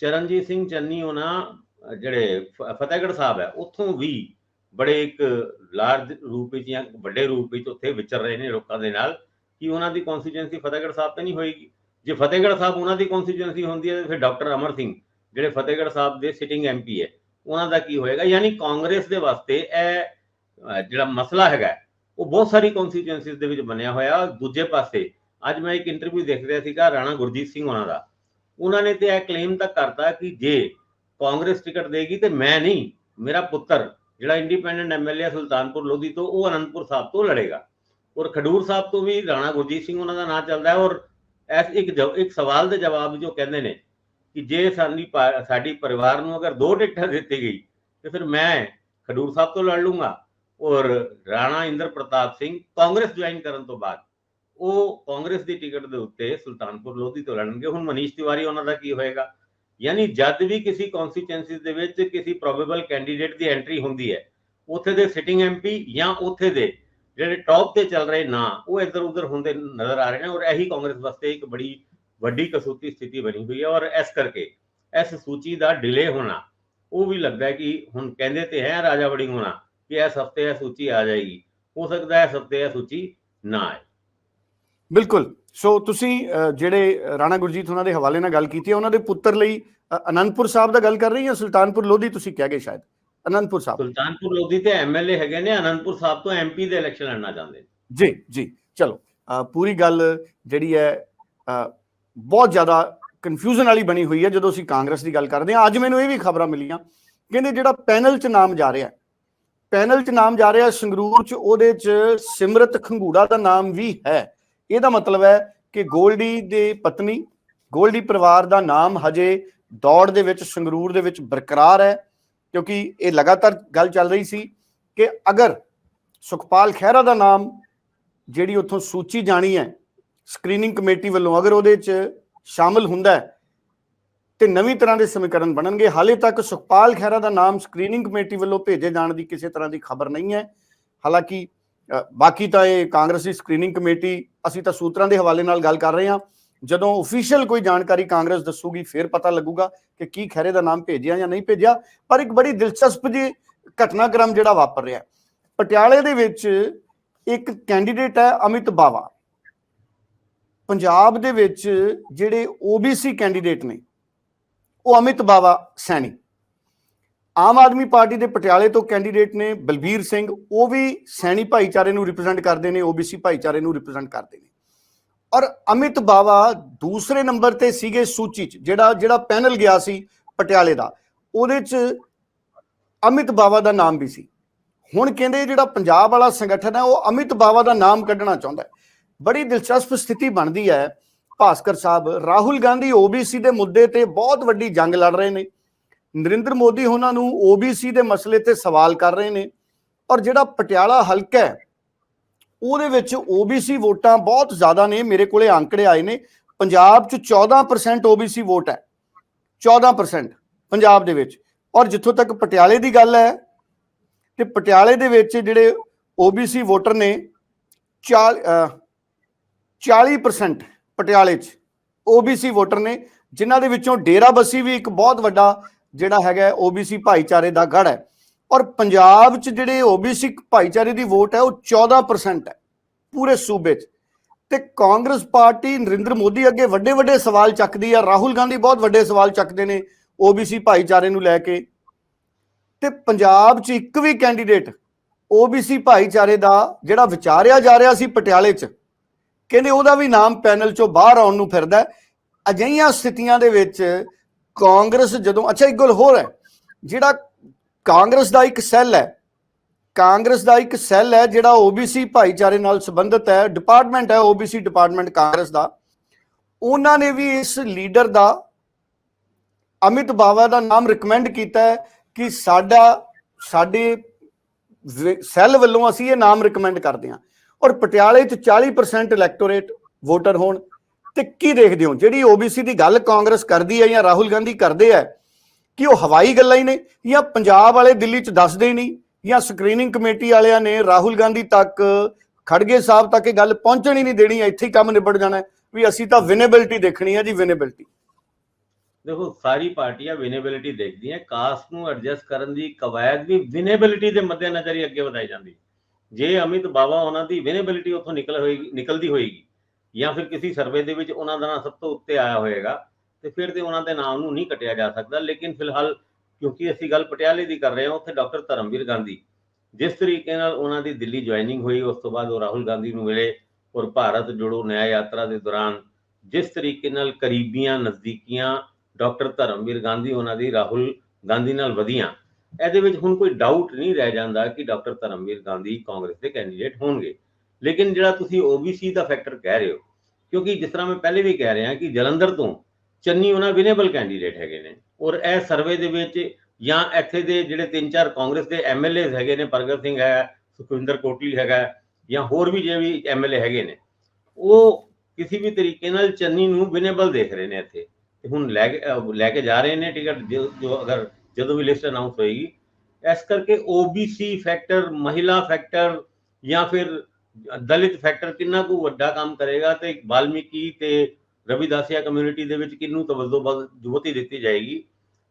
ਚਰਨਜੀਤ ਸਿੰਘ ਚੰਨੀ ਉਹਨਾਂ ਜਿਹੜੇ ਫਤਿਹਗੜ੍ਹ ਸਾਹਿਬ ਹੈ, ਉੱਥੋਂ ਵੀ ਬੜੇ ਇੱਕ ਲਾਰਜ ਰੂਪ ਵਿੱਚ ਜਾਂ ਵੱਡੇ ਰੂਪ ਵਿੱਚ ਉੱਥੇ ਵਿਚਰ ਰਹੇ ਨੇ ਲੋਕਾਂ ਦੇ ਨਾਲ ਕਿ ਉਹਨਾਂ ਦੀ ਕਨਸਟੀਚੁਐਂਸੀ ਫਤਿਹਗੜ੍ਹ ਸਾਹਿਬ ਤੇ ਨਹੀਂ ਹੋਏਗੀ। ਜੇ ਫਤਿਹਗੜ੍ਹ ਸਾਹਿਬ ਉਹਨਾਂ ਦੀ ਕਨਸਟੀਚੁਐਂਸੀ ਹੁੰਦੀ ਹੈ ਫਿਰ ਡਾਕਟਰ ਅਮਰ ਸਿੰਘ, ਜਿਹੜੇ ਫਤਿਹਗੜ੍ਹ ਸਾਹਿਬ ਦੇ ਸਿਟਿੰਗ ਐਮਪੀ ਹੈ, ਉਹਨਾਂ ਦਾ ਕੀ ਹੋਏਗਾ? ਯਾਨੀ ਕਾਂਗਰਸ ਦੇ ਵਾਸਤੇ ਇਹ ਜਿਹੜਾ ਮਸਲਾ ਹੈਗਾ, ਉਹ ਬਹੁਤ ਸਾਰੀ ਕਨਸਟੀਚੁਐਂਸੀਜ਼ ਦੇ ਵਿੱਚ ਬਣਿਆ ਹੋਇਆ। ਦੂਜੇ ਪਾਸੇ, ਅੱਜ ਮੈਂ ਇੱਕ ਇੰਟਰਵਿਊ ਦੇਖ ਰਿਹਾ ਸੀਗਾ ਰਾਣਾ ਗੁਰਜੀਤ ਸਿੰਘ ਉਹਨਾਂ ਦਾ। ਉਹਨਾਂ ਨੇ ਤੇ ਇਹ ਕਲੇਮ ਤੱਕ ਕਰਤਾ ਕਿ ਜੇ ਕਾਂਗਰਸ ਟਿਕਟ ਦੇਗੀ ਤੇ ਮੈਂ ਨਹੀਂ, ਮੇਰਾ ਪੁੱਤਰ, ਜਿਹੜਾ ਇੰਡੀਪੈਂਡੈਂਟ ਐਮਐਲਏ ਸੁਲਤਾਨਪੁਰ ਲੋਧੀ ਤੋਂ, ਉਹ ਅਨੰਦਪੁਰ ਸਾਹਿਬ ਤੋਂ ਲੜੇਗਾ। ਔਰ ਖਡੂਰ ਸਾਹਿਬ ਤੋਂ ਵੀ ਰਾਣਾ ਗੁਰਜੀਤ ਸਿੰਘ ਉਹਨਾਂ ਦਾ ਨਾਂ ਚੱਲਦਾ ਹੈ ਔਰ ਇਸ ਇੱਕ ਇੱਕ ਸਵਾਲ ਦੇ ਜਵਾਬ ਜੋ ਕਹਿੰਦੇ ਨੇ ਕਿ ਜੇ ਸਾਡੀ ਸਾਡੀ ਪਰਿਵਾਰ ਨੂੰ ਅਗਰ ਦੋ ਟਿਕਟਾਂ ਦਿੱਤੀ ਗਈ, ਤੇ ਫਿਰ ਮੈਂ ਖਡੂਰ ਸਾਹਿਬ ਤੋਂ ਲੜ ਲੂੰਗਾ ਔਰ ਰਾਣਾ ਇੰਦਰ ਪ੍ਰਤਾਪ ਸਿੰਘ ਕਾਂਗਰਸ ਜੁਆਇਨ ਕਰਨ ਤੋਂ ਬਾਅਦ। ਉਹ ਕਾਂਗਰਸ ਦੀ ਟਿਕਟ ਦੇ ਉੱਤੇ ਸੁਲਤਾਨਪੁਰ ਲੋਧੀ ਤੋਂ ਲੜਨਗੇ। ਹੁਣ ਮਨੀਸ਼ ਤਿਵਾਰੀ ਉਹਨਾਂ ਦਾ ਕੀ ਹੋਏਗਾ? ਯਾਨੀ ਜਦ ਵੀ ਕਿਸੇ ਕਨਸਟੀਚੁਐਂਸੀ ਦੇ ਵਿੱਚ ਕਿਸੇ ਪ੍ਰੋਬੇਬਲ ਕੈਂਡੀਡੇਟ ਦੀ ਐਂਟਰੀ ਹੁੰਦੀ ਹੈ, ਉੱਥੇ ਦੇ ਸਿਟਿੰਗ ਐਮਪੀ ਜਾਂ ਉੱਥੇ ਦੇ ਜਿਹੜੇ ਟੌਪ ਤੇ ਚੱਲ ਰਹੇ ਨਾ, ਉਹ ਇੱਧਰ ਉੱਧਰ ਹੁੰਦੇ ਨਜ਼ਰ ਆ ਰਹੇ ਨੇ ਔਰ ਇਹੀ ਕਾਂਗਰਸ ਵਾਸਤੇ ਇੱਕ ਬੜੀ ਵੱਡੀ ਕਸੂਤੀ ਸਥਿਤੀ ਬਣੀ ਹੋਈ ਹੈ ਔਰ ਇਸ ਕਰਕੇ ਇਸ ਸੂਚੀ ਦਾ ਡਿਲੇ ਹੋਣਾ, ਉਹ ਵੀ ਲੱਗਦਾ ਹੈ ਕਿ ਹੁਣ ਕਹਿੰਦੇ ਤੇ ਹੈ ਰਾਜਾ ਵੜਿੰਗ ਹੋਣਾ ਕਿ ਇਸ ਹਫ਼ਤੇ ਇਹ ਸੂਚੀ ਆ ਜਾਏਗੀ, ਹੋ ਸਕਦਾ ਹੈ ਇਸ ਹਫ਼ਤੇ ਇਹ ਸੂਚੀ ਨਾ ਆਏ। ਬਿਲਕੁਲ। ਸੋ ਤੁਸੀਂ ਜਿਹੜੇ ਰਾਣਾ ਗੁਰਜੀਤ ਉਹਨਾਂ ਦੇ ਹਵਾਲੇ ਨਾਲ ਗੱਲ ਕੀਤੀ ਹੈ, ਉਹਨਾਂ ਦੇ ਪੁੱਤਰ ਲਈ ਅਨੰਦਪੁਰ ਸਾਹਿਬ ਦਾ ਗੱਲ ਕਰ ਰਹੀ ਹੈ ਸੁਲਤਾਨਪੁਰ ਲੋਧੀ ਤੁਸੀਂ ਕਹਿ ਗਏ ਸ਼ਾਇਦ? ਅਨੰਦਪੁਰ ਸਾਹਿਬ। ਸੁਲਤਾਨਪੁਰ ਲੋਧੀ ਤੇ ਐਮਐਲਏ ਹੈਗੇ ਨੇ ਅਨੰਦਪੁਰ ਸਾਹਿਬ ਤੋਂ ਐਮਪੀ ਦੇ ਇਲੈਕਸ਼ਨ ਲੜਨਾ ਚਾਹੁੰਦੇ ਜੀ ਜੀ ਚਲੋ ਪੂਰੀ ਗੱਲ ਜਿਹੜੀ ਹੈ ਬਹੁਤ ਜ਼ਿਆਦਾ ਕਨਫਿਊਜ਼ਨ ਵਾਲੀ ਬਣੀ ਹੋਈ ਹੈ ਜਦੋਂ ਅਸੀਂ ਕਾਂਗਰਸ ਦੀ ਗੱਲ ਕਰਦੇ ਹਾਂ। ਅੱਜ ਮੈਨੂੰ ਇਹ ਵੀ ਖਬਰਾਂ ਮਿਲੀਆਂ ਕਹਿੰਦੇ ਜਿਹੜਾ ਪੈਨਲ 'ਚ ਨਾਮ ਜਾ ਰਿਹਾ ਪੈਨਲ 'ਚ ਨਾਮ ਜਾ ਰਿਹਾ ਸੰਗਰੂਰ 'ਚ ਉਹਦੇ 'ਚ ਸਿਮਰਤ ਖੰਗੂੜਾ ਦਾ ਨਾਮ ਵੀ ਹੈ। ਇਹਦਾ ਮਤਲਬ ਹੈ ਕਿ ਗੋਲਡੀ ਦੇ ਪਤਨੀ ਗੋਲਡੀ ਪਰਿਵਾਰ ਦਾ ਨਾਮ ਹਜੇ ਦੌੜ ਦੇ ਵਿੱਚ ਸੰਗਰੂਰ ਦੇ ਵਿੱਚ ਬਰਕਰਾਰ ਹੈ। ਕਿਉਂਕਿ ਇਹ ਲਗਾਤਾਰ ਗੱਲ ਚੱਲ ਰਹੀ ਸੀ ਕਿ ਅਗਰ ਸੁਖਪਾਲ ਖਹਿਰਾ ਦਾ ਨਾਮ ਜਿਹੜੀ ਉੱਥੋਂ ਸੂਚੀ ਜਾਣੀ ਹੈ ਸਕਰੀਨਿੰਗ ਕਮੇਟੀ ਵੱਲੋਂ ਅਗਰ ਉਹਦੇ 'ਚ ਸ਼ਾਮਲ ਹੁੰਦਾ ਹੈ, ਤੇ ਨਵੀਂ ਤਰ੍ਹਾਂ ਦੇ ਸਮੀਕਰਨ ਬਣਨਗੇ। ਹਾਲੇ ਤੱਕ ਸੁਖਪਾਲ ਖਹਿਰਾ ਦਾ ਨਾਮ ਸਕਰੀਨਿੰਗ ਕਮੇਟੀ ਵੱਲੋਂ ਭੇਜੇ ਜਾਣ ਦੀ ਕਿਸੇ ਤਰ੍ਹਾਂ ਦੀ ਖਬਰ ਨਹੀਂ ਹੈ। ਹਾਲਾਂਕਿ ਬਾਕੀ ਤਾਂ ਇਹ ਕਾਂਗਰਸੀ ਸਕਰੀਨਿੰਗ ਕਮੇਟੀ ਅਸੀਂ ਤਾਂ ਸੂਤਰਾਂ ਦੇ ਹਵਾਲੇ ਨਾਲ ਗੱਲ ਕਰ ਰਹੇ ਹਾਂ। ਜਦੋਂ ਅਫੀਸ਼ੀਅਲ ਕੋਈ ਜਾਣਕਾਰੀ ਕਾਂਗਰਸ ਦੱਸੂਗੀ, ਫਿਰ ਪਤਾ ਲੱਗੂਗਾ ਕਿ ਕੀ ਖਹਿਰੇ ਦਾ ਨਾਮ ਭੇਜਿਆ ਜਾਂ ਨਹੀਂ ਭੇਜਿਆ। ਪਰ ਇੱਕ ਬੜੀ ਦਿਲਚਸਪ ਜੀ ਘਟਨਾਕ੍ਰਮ ਜਿਹੜਾ ਵਾਪਰ ਰਿਹਾ। ਪਟਿਆਲੇ ਦੇ ਵਿੱਚ ਇੱਕ ਕੈਂਡੀਡੇਟ ਹੈ ਅਮਿਤ ਬਾਵਾ। ਪੰਜਾਬ ਦੇ ਵਿੱਚ ਜਿਹੜੇ OBC ਕੈਂਡੀਡੇਟ ਨੇ, ਉਹ ਅਮਿਤ ਬਾਵਾ ਸੈਣੀ। ਆਮ ਆਦਮੀ ਪਾਰਟੀ ਦੇ ਪਟਿਆਲੇ ਤੋਂ ਕੈਂਡੀਡੇਟ ਨੇ ਬਲਬੀਰ ਸਿੰਘ, ਉਹ ਵੀ ਸੈਣੀ ਭਾਈਚਾਰੇ ਨੂੰ ਰਿਪਰੈਜ਼ੈਂਟ ਕਰਦੇ ਨੇ OBC ਭਾਈਚਾਰੇ ਨੂੰ ਰਿਪਰੈਜ਼ੈਂਟ ਕਰਦੇ ਨੇ। ਔਰ ਅਮਿਤ ਬਾਵਾ ਦੂਸਰੇ ਨੰਬਰ ਤੇ ਸੀਗੇ ਸੂਚੀ 'ਚ, ਜਿਹੜਾ ਜਿਹੜਾ ਪੈਨਲ ਗਿਆ ਸੀ ਪਟਿਆਲੇ ਦਾ, ਉਹਦੇ 'ਚ ਅਮਿਤ ਬਾਵਾ ਦਾ ਨਾਮ ਵੀ ਸੀ। ਹੁਣ ਕਹਿੰਦੇ ਜਿਹੜਾ ਪੰਜਾਬ ਵਾਲਾ ਸੰਗਠਨ ਹੈ, ਉਹ ਅਮਿਤ ਬਾਵਾ ਦਾ ਨਾਮ ਕੱਢਣਾ ਚਾਹੁੰਦਾ ਹੈ। ਬੜੀ ਦਿਲਚਸਪ ਸਥਿਤੀ ਬਣਦੀ ਹੈ, ਭਾਸਕਰ ਸਾਹਿਬ। ਰਾਹੁਲ ਗਾਂਧੀ OBC ਦੇ ਮੁੱਦੇ ਤੇ ਬਹੁਤ ਵੱਡੀ ਜੰਗ ਲੜ ਰਹੇ ਨੇ। ਨਰਿੰਦਰ ਮੋਦੀ ਉਹਨਾਂ ਨੂੰ OBC ਦੇ ਮਸਲੇ ਤੇ ਸਵਾਲ ਕਰ ਰਹੇ ਨੇ। ਔਰ ਜਿਹੜਾ ਪਟਿਆਲਾ ਹਲਕਾ ਹੈ ਉਹਦੇ ਵਿੱਚ OBC ਵੋਟਾਂ ਬਹੁਤ ਜ਼ਿਆਦਾ ਨੇ, ਮੇਰੇ ਕੋਲੇ ਅੰਕੜੇ ਆਏ ਨੇ। ਪੰਜਾਬ 'ਚ 14% OBC ਵੋਟ ਹੈ। 14% ਪੰਜਾਬ ਦੇ ਵਿੱਚ। ਔਰ ਜਿੱਥੋਂ ਤੱਕ ਪਟਿਆਲੇ ਦੀ ਗੱਲ ਹੈ, ਤੇ ਪਟਿਆਲੇ ਦੇ ਵਿੱਚ ਜਿਹੜੇ OBC ਵੋਟਰ ਨੇ 40% ਪਟਿਆਲੇ 'ਚ OBC ਵੋਟਰ ਨੇ, ਜਿਨ੍ਹਾਂ ਦੇ ਵਿੱਚੋਂ ਡੇਰਾ ਬੱਸੀ ਵੀ ਇੱਕ ਬਹੁਤ ਵੱਡਾ ਜਿਹੜਾ ਹੈਗਾ OBC ਭਾਈਚਾਰੇ ਦਾ ਗੜ ਹੈ। ਔਰ ਪੰਜਾਬ 'ਚ ਜਿਹੜੇ OBC ਭਾਈਚਾਰੇ ਦੀ ਵੋਟ ਹੈ, ਉਹ 14% ਹੈ, ਪੂਰੇ ਸੂਬੇ 'ਚ ਤੇ ਕਾਂਗਰਸ ਪਾਰਟੀ ਨਰਿੰਦਰ ਮੋਦੀ ਅੱਗੇ ਵੱਡੇ ਵੱਡੇ ਸਵਾਲ ਚੱਕਦੀ ਆ, ਰਾਹੁਲ ਗਾਂਧੀ ਬਹੁਤ ਵੱਡੇ ਸਵਾਲ ਚੱਕਦੇ ਨੇ ਓਬੀਸੀ ਭਾਈਚਾਰੇ ਨੂੰ ਲੈ ਕੇ ਤੇ ਪੰਜਾਬ 'ਚ ਇੱਕ ਵੀ ਕੈਂਡੀਡੇਟ ਓਬੀਸੀ ਭਾਈਚਾਰੇ ਦਾ ਜਿਹੜਾ ਵਿਚਾਰਿਆ ਜਾ ਰਿਹਾ ਸੀ ਪਟਿਆਲੇ 'ਚ, ਕਹਿੰਦੇ ਉਹਦਾ ਵੀ ਨਾਮ ਪੈਨਲ 'ਚੋਂ ਬਾਹਰ ਆਉਣ ਨੂੰ ਫਿਰਦਾ ਹੈ। ਅਜਿਹੀਆਂ ਸਥਿਤੀਆਂ ਦੇ ਵਿੱਚ ਕਾਂਗਰਸ ਜਦੋਂ, ਅੱਛਾ, ਇੱਕ ਗੱਲ ਹੋਰ ਹੈ, ਜਿਹੜਾ ਕਾਂਗਰਸ ਦਾ ਇੱਕ ਸੈੱਲ ਹੈ। ਕਾਂਗਰਸ ਦਾ ਇੱਕ ਸੈੱਲ ਹੈ ਜਿਹੜਾ OBC ਭਾਈਚਾਰੇ ਨਾਲ ਸੰਬੰਧਿਤ ਹੈ। ਡਿਪਾਰਟਮੈਂਟ ਹੈ OBC ਡਿਪਾਰਟਮੈਂਟ ਕਾਂਗਰਸ ਦਾ। ਉਹਨਾਂ ਨੇ ਵੀ ਇਸ ਲੀਡਰ ਦਾ, ਅਮਿਤ ਬਾਵਾ ਦਾ ਨਾਮ ਰეკਮੈਂਡ ਕੀਤਾ ਹੈ ਕਿ ਸਾਡਾ, ਸਾਡੇ ਸੈੱਲ ਵੱਲੋਂ ਅਸੀਂ ਇਹ ਨਾਮ ਰეკਮੈਂਡ ਕਰਦੇ ਹਾਂ। ਔਰ ਪਟਿਆਲੇ 'ਚ 40% ਇਲੈਕਟੋਰੇਟ ਵੋਟਰ ਹੋਣ ਤੇ ਕੀ ਦੇਖਦੇ ਹੋ? ਜਿਹੜੀ OBC ਦੀ ਗੱਲ ਕਾਂਗਰਸ ਕਰਦੀ ਹੈ ਜਾਂ ਰਾਹੁਲ ਗਾਂਧੀ ਕਰਦੇ ਹੈ ਕਿ ਉਹ ਹਵਾਈ ਗੱਲਾਂ ਹੀ ਨੇ ਜਾਂ ਪੰਜਾਬ ਵਾਲੇ ਦਿੱਲੀ 'ਚ ਦੱਸਦੇ ਹੀ ਨਹੀਂ ਜਾਂ ਸਕਰੀਨਿੰਗ ਕਮੇਟੀ ਵਾਲਿਆਂ ਨੇ ਰਾਹੁਲ ਗਾਂਧੀ ਤੱਕ, ਖੜਗੇ ਸਾਹਿਬ ਤੱਕ ਇਹ ਗੱਲ ਪਹੁੰਚਣ ਹੀ ਨਹੀਂ ਦੇਣੀ ਇੱਥੇ ਹੀ ਕੰਮ ਨਿਬੜ ਜਾਣਾ ਵੀ ਅਸੀਂ ਤਾਂ ਵਿਨੇਬਿਲਟੀ ਦੇਖਣੀ ਹੈ ਜੀ ਵਿਨੇਬਿਲਟੀ ਦੇਖੋ, ਸਾਰੀ ਪਾਰਟੀਆਂ ਵਿਨੇਬਿਲਿਟੀ ਦੇਖਦੀਆਂ, ਕਾਸਟ ਨੂੰ ਐਡਜਸਟ ਕਰਨ ਦੀ ਕਵਾਇਦ ਵੀ ਵਿਨੇਬਿਲਿਟੀ ਦੇ ਮੱਦੇਨਜ਼ਰ ਹੀ ਅੱਗੇ ਵਧਾਈ ਜਾਂਦੀ। ਜੇ ਅਮਿਤ ਬਾਵਾ ਉਹਨਾਂ ਦੀ ਵਿਨੇਬਿਲਿਟੀ ਉੱਥੋਂ ਨਿਕਲ ਹੋਏਗੀ ਨਿਕਲਦੀ ਹੋਏਗੀ ਜਾਂ ਫਿਰ ਕਿਸੇ ਸਰਵੇ ਦੇ ਵਿੱਚ ਉਹਨਾਂ ਦਾ ਨਾਂ ਸਭ ਤੋਂ ਉੱਤੇ ਆਇਆ ਹੋਏਗਾ ਤੇ ਫਿਰ ਤੇ ਉਹਨਾਂ ਦੇ ਨਾਮ ਨੂੰ ਨਹੀਂ ਕੱਟਿਆ ਜਾ ਸਕਦਾ। ਲੇਕਿਨ ਫਿਲਹਾਲ ਕਿਉਂਕਿ ਅਸੀਂ ਗੱਲ ਪਟਿਆਲੇ ਦੀ ਕਰ ਰਹੇ ਹਾਂ, ਉੱਥੇ ਡਾਕਟਰ ਧਰਮਵੀਰ ਗਾਂਧੀ, ਜਿਸ ਤਰੀਕੇ ਨਾਲ ਉਹਨਾਂ ਦੀ ਦਿੱਲੀ ਜੁਆਇਨਿੰਗ ਹੋਈ, ਉਸ ਤੋਂ ਬਾਅਦ ਉਹ ਰਾਹੁਲ ਗਾਂਧੀ ਨੂੰ ਮਿਲੇ ਔਰ ਭਾਰਤ ਜੋੜੋ ਨਿਆਂ ਯਾਤਰਾ ਦੇ ਦੌਰਾਨ ਜਿਸ ਤਰੀਕੇ ਨਾਲ ਕਰੀਬੀਆਂ, ਨਜ਼ਦੀਕੀਆਂ ਡਾਕਟਰ ਧਰਮਵੀਰ ਗਾਂਧੀ, ਉਹਨਾਂ ਦੀ ਰਾਹੁਲ ਗਾਂਧੀ ਨਾਲ ਵਧੀਆਂ, ਇਹਦੇ ਵਿੱਚ ਹੁਣ ਕੋਈ ਡਾਊਟ ਨਹੀਂ ਰਹਿ ਜਾਂਦਾ ਕਿ ਡਾਕਟਰ ਧਰਮਵੀਰ ਗਾਂਧੀ ਕਾਂਗਰਸ ਦੇ ਕੈਂਡੀਡੇਟ ਹੋਣਗੇ। ਲੇਕਿਨ ਜਿਹੜਾ ਤੁਸੀਂ ਓਬੀਸੀ ਦਾ ਫੈਕਟਰ ਕਹਿ ਰਹੇ ਹੋ, ਕਿਉਂਕਿ ਜਿਸ ਤਰ੍ਹਾਂ ਮੈਂ ਪਹਿਲੇ ਵੀ ਕਹਿ ਰਿਹਾ ਕਿ ਜਲੰਧਰ ਤੋਂ ਚੰਨੀ ਉਹਨਾਂ ਵਿਨੇਬਲ ਕੈਂਡੀਡੇਟ ਹੈਗੇ ਨੇ। ਔਰ ਇਹ ਸਰਵੇ ਦੇ ਵਿੱਚ ਜਾਂ ਇੱਥੇ ਦੇ ਜਿਹੜੇ ਤਿੰਨ ਚਾਰ ਕਾਂਗਰਸ ਦੇ ਐਮਐਲਏ ਹੈਗੇ ਨੇ, ਪ੍ਰਗਟ ਸਿੰਘ ਹੈ, ਸੁਖਵਿੰਦਰ ਕੋਟਲੀ ਹੈਗਾ, ਜਾਂ ਹੋਰ ਵੀ ਜਿਹੜੇ ਵੀ ਐਮਐਲਏ ਹੈਗੇ ਨੇ, ਉਹ ਕਿਸੇ ਵੀ ਤਰੀਕੇ ਨਾਲ ਚੰਨੀ ਨੂੰ ਵਿਨੇਬਲ ਦੇਖ ਰਹੇ ਨੇ ਇੱਥੇ। ਤੇ ਹੁਣ ਲੈ ਕੇ ਲੈ ਕੇ ਜਾ ਰਹੇ ਨੇ ਟਿਕਟ, ਜੋ ਅਗਰ ਜਦੋਂ ਵੀ ਲਿਸਟ ਅਨਾਉਂਸ ਹੋਏਗੀ। ਇਸ ਕਰਕੇ ਓਬੀਸੀ ਫੈਕਟਰ ਮਹਿਲਾ ਫੈਕਟਰ ਜਾਂ ਫਿਰ ਦਲਿਤ ਫੈਕਟਰ ਕਿੰਨਾ ਕੁ ਵੱਡਾ ਕੰਮ ਕਰੇਗਾ ਤੇ ਵਾਲਮੀਕੀ ਤੇ ਰਵਿਦਾਸੀਆ ਕਮਿਊਨਿਟੀ ਦੇ ਵਿੱਚ ਕਿੰਨੂੰ ਤਵੱਜੋ ਬਹੁਤੀ ਦਿੱਤੀ ਜਾਏਗੀ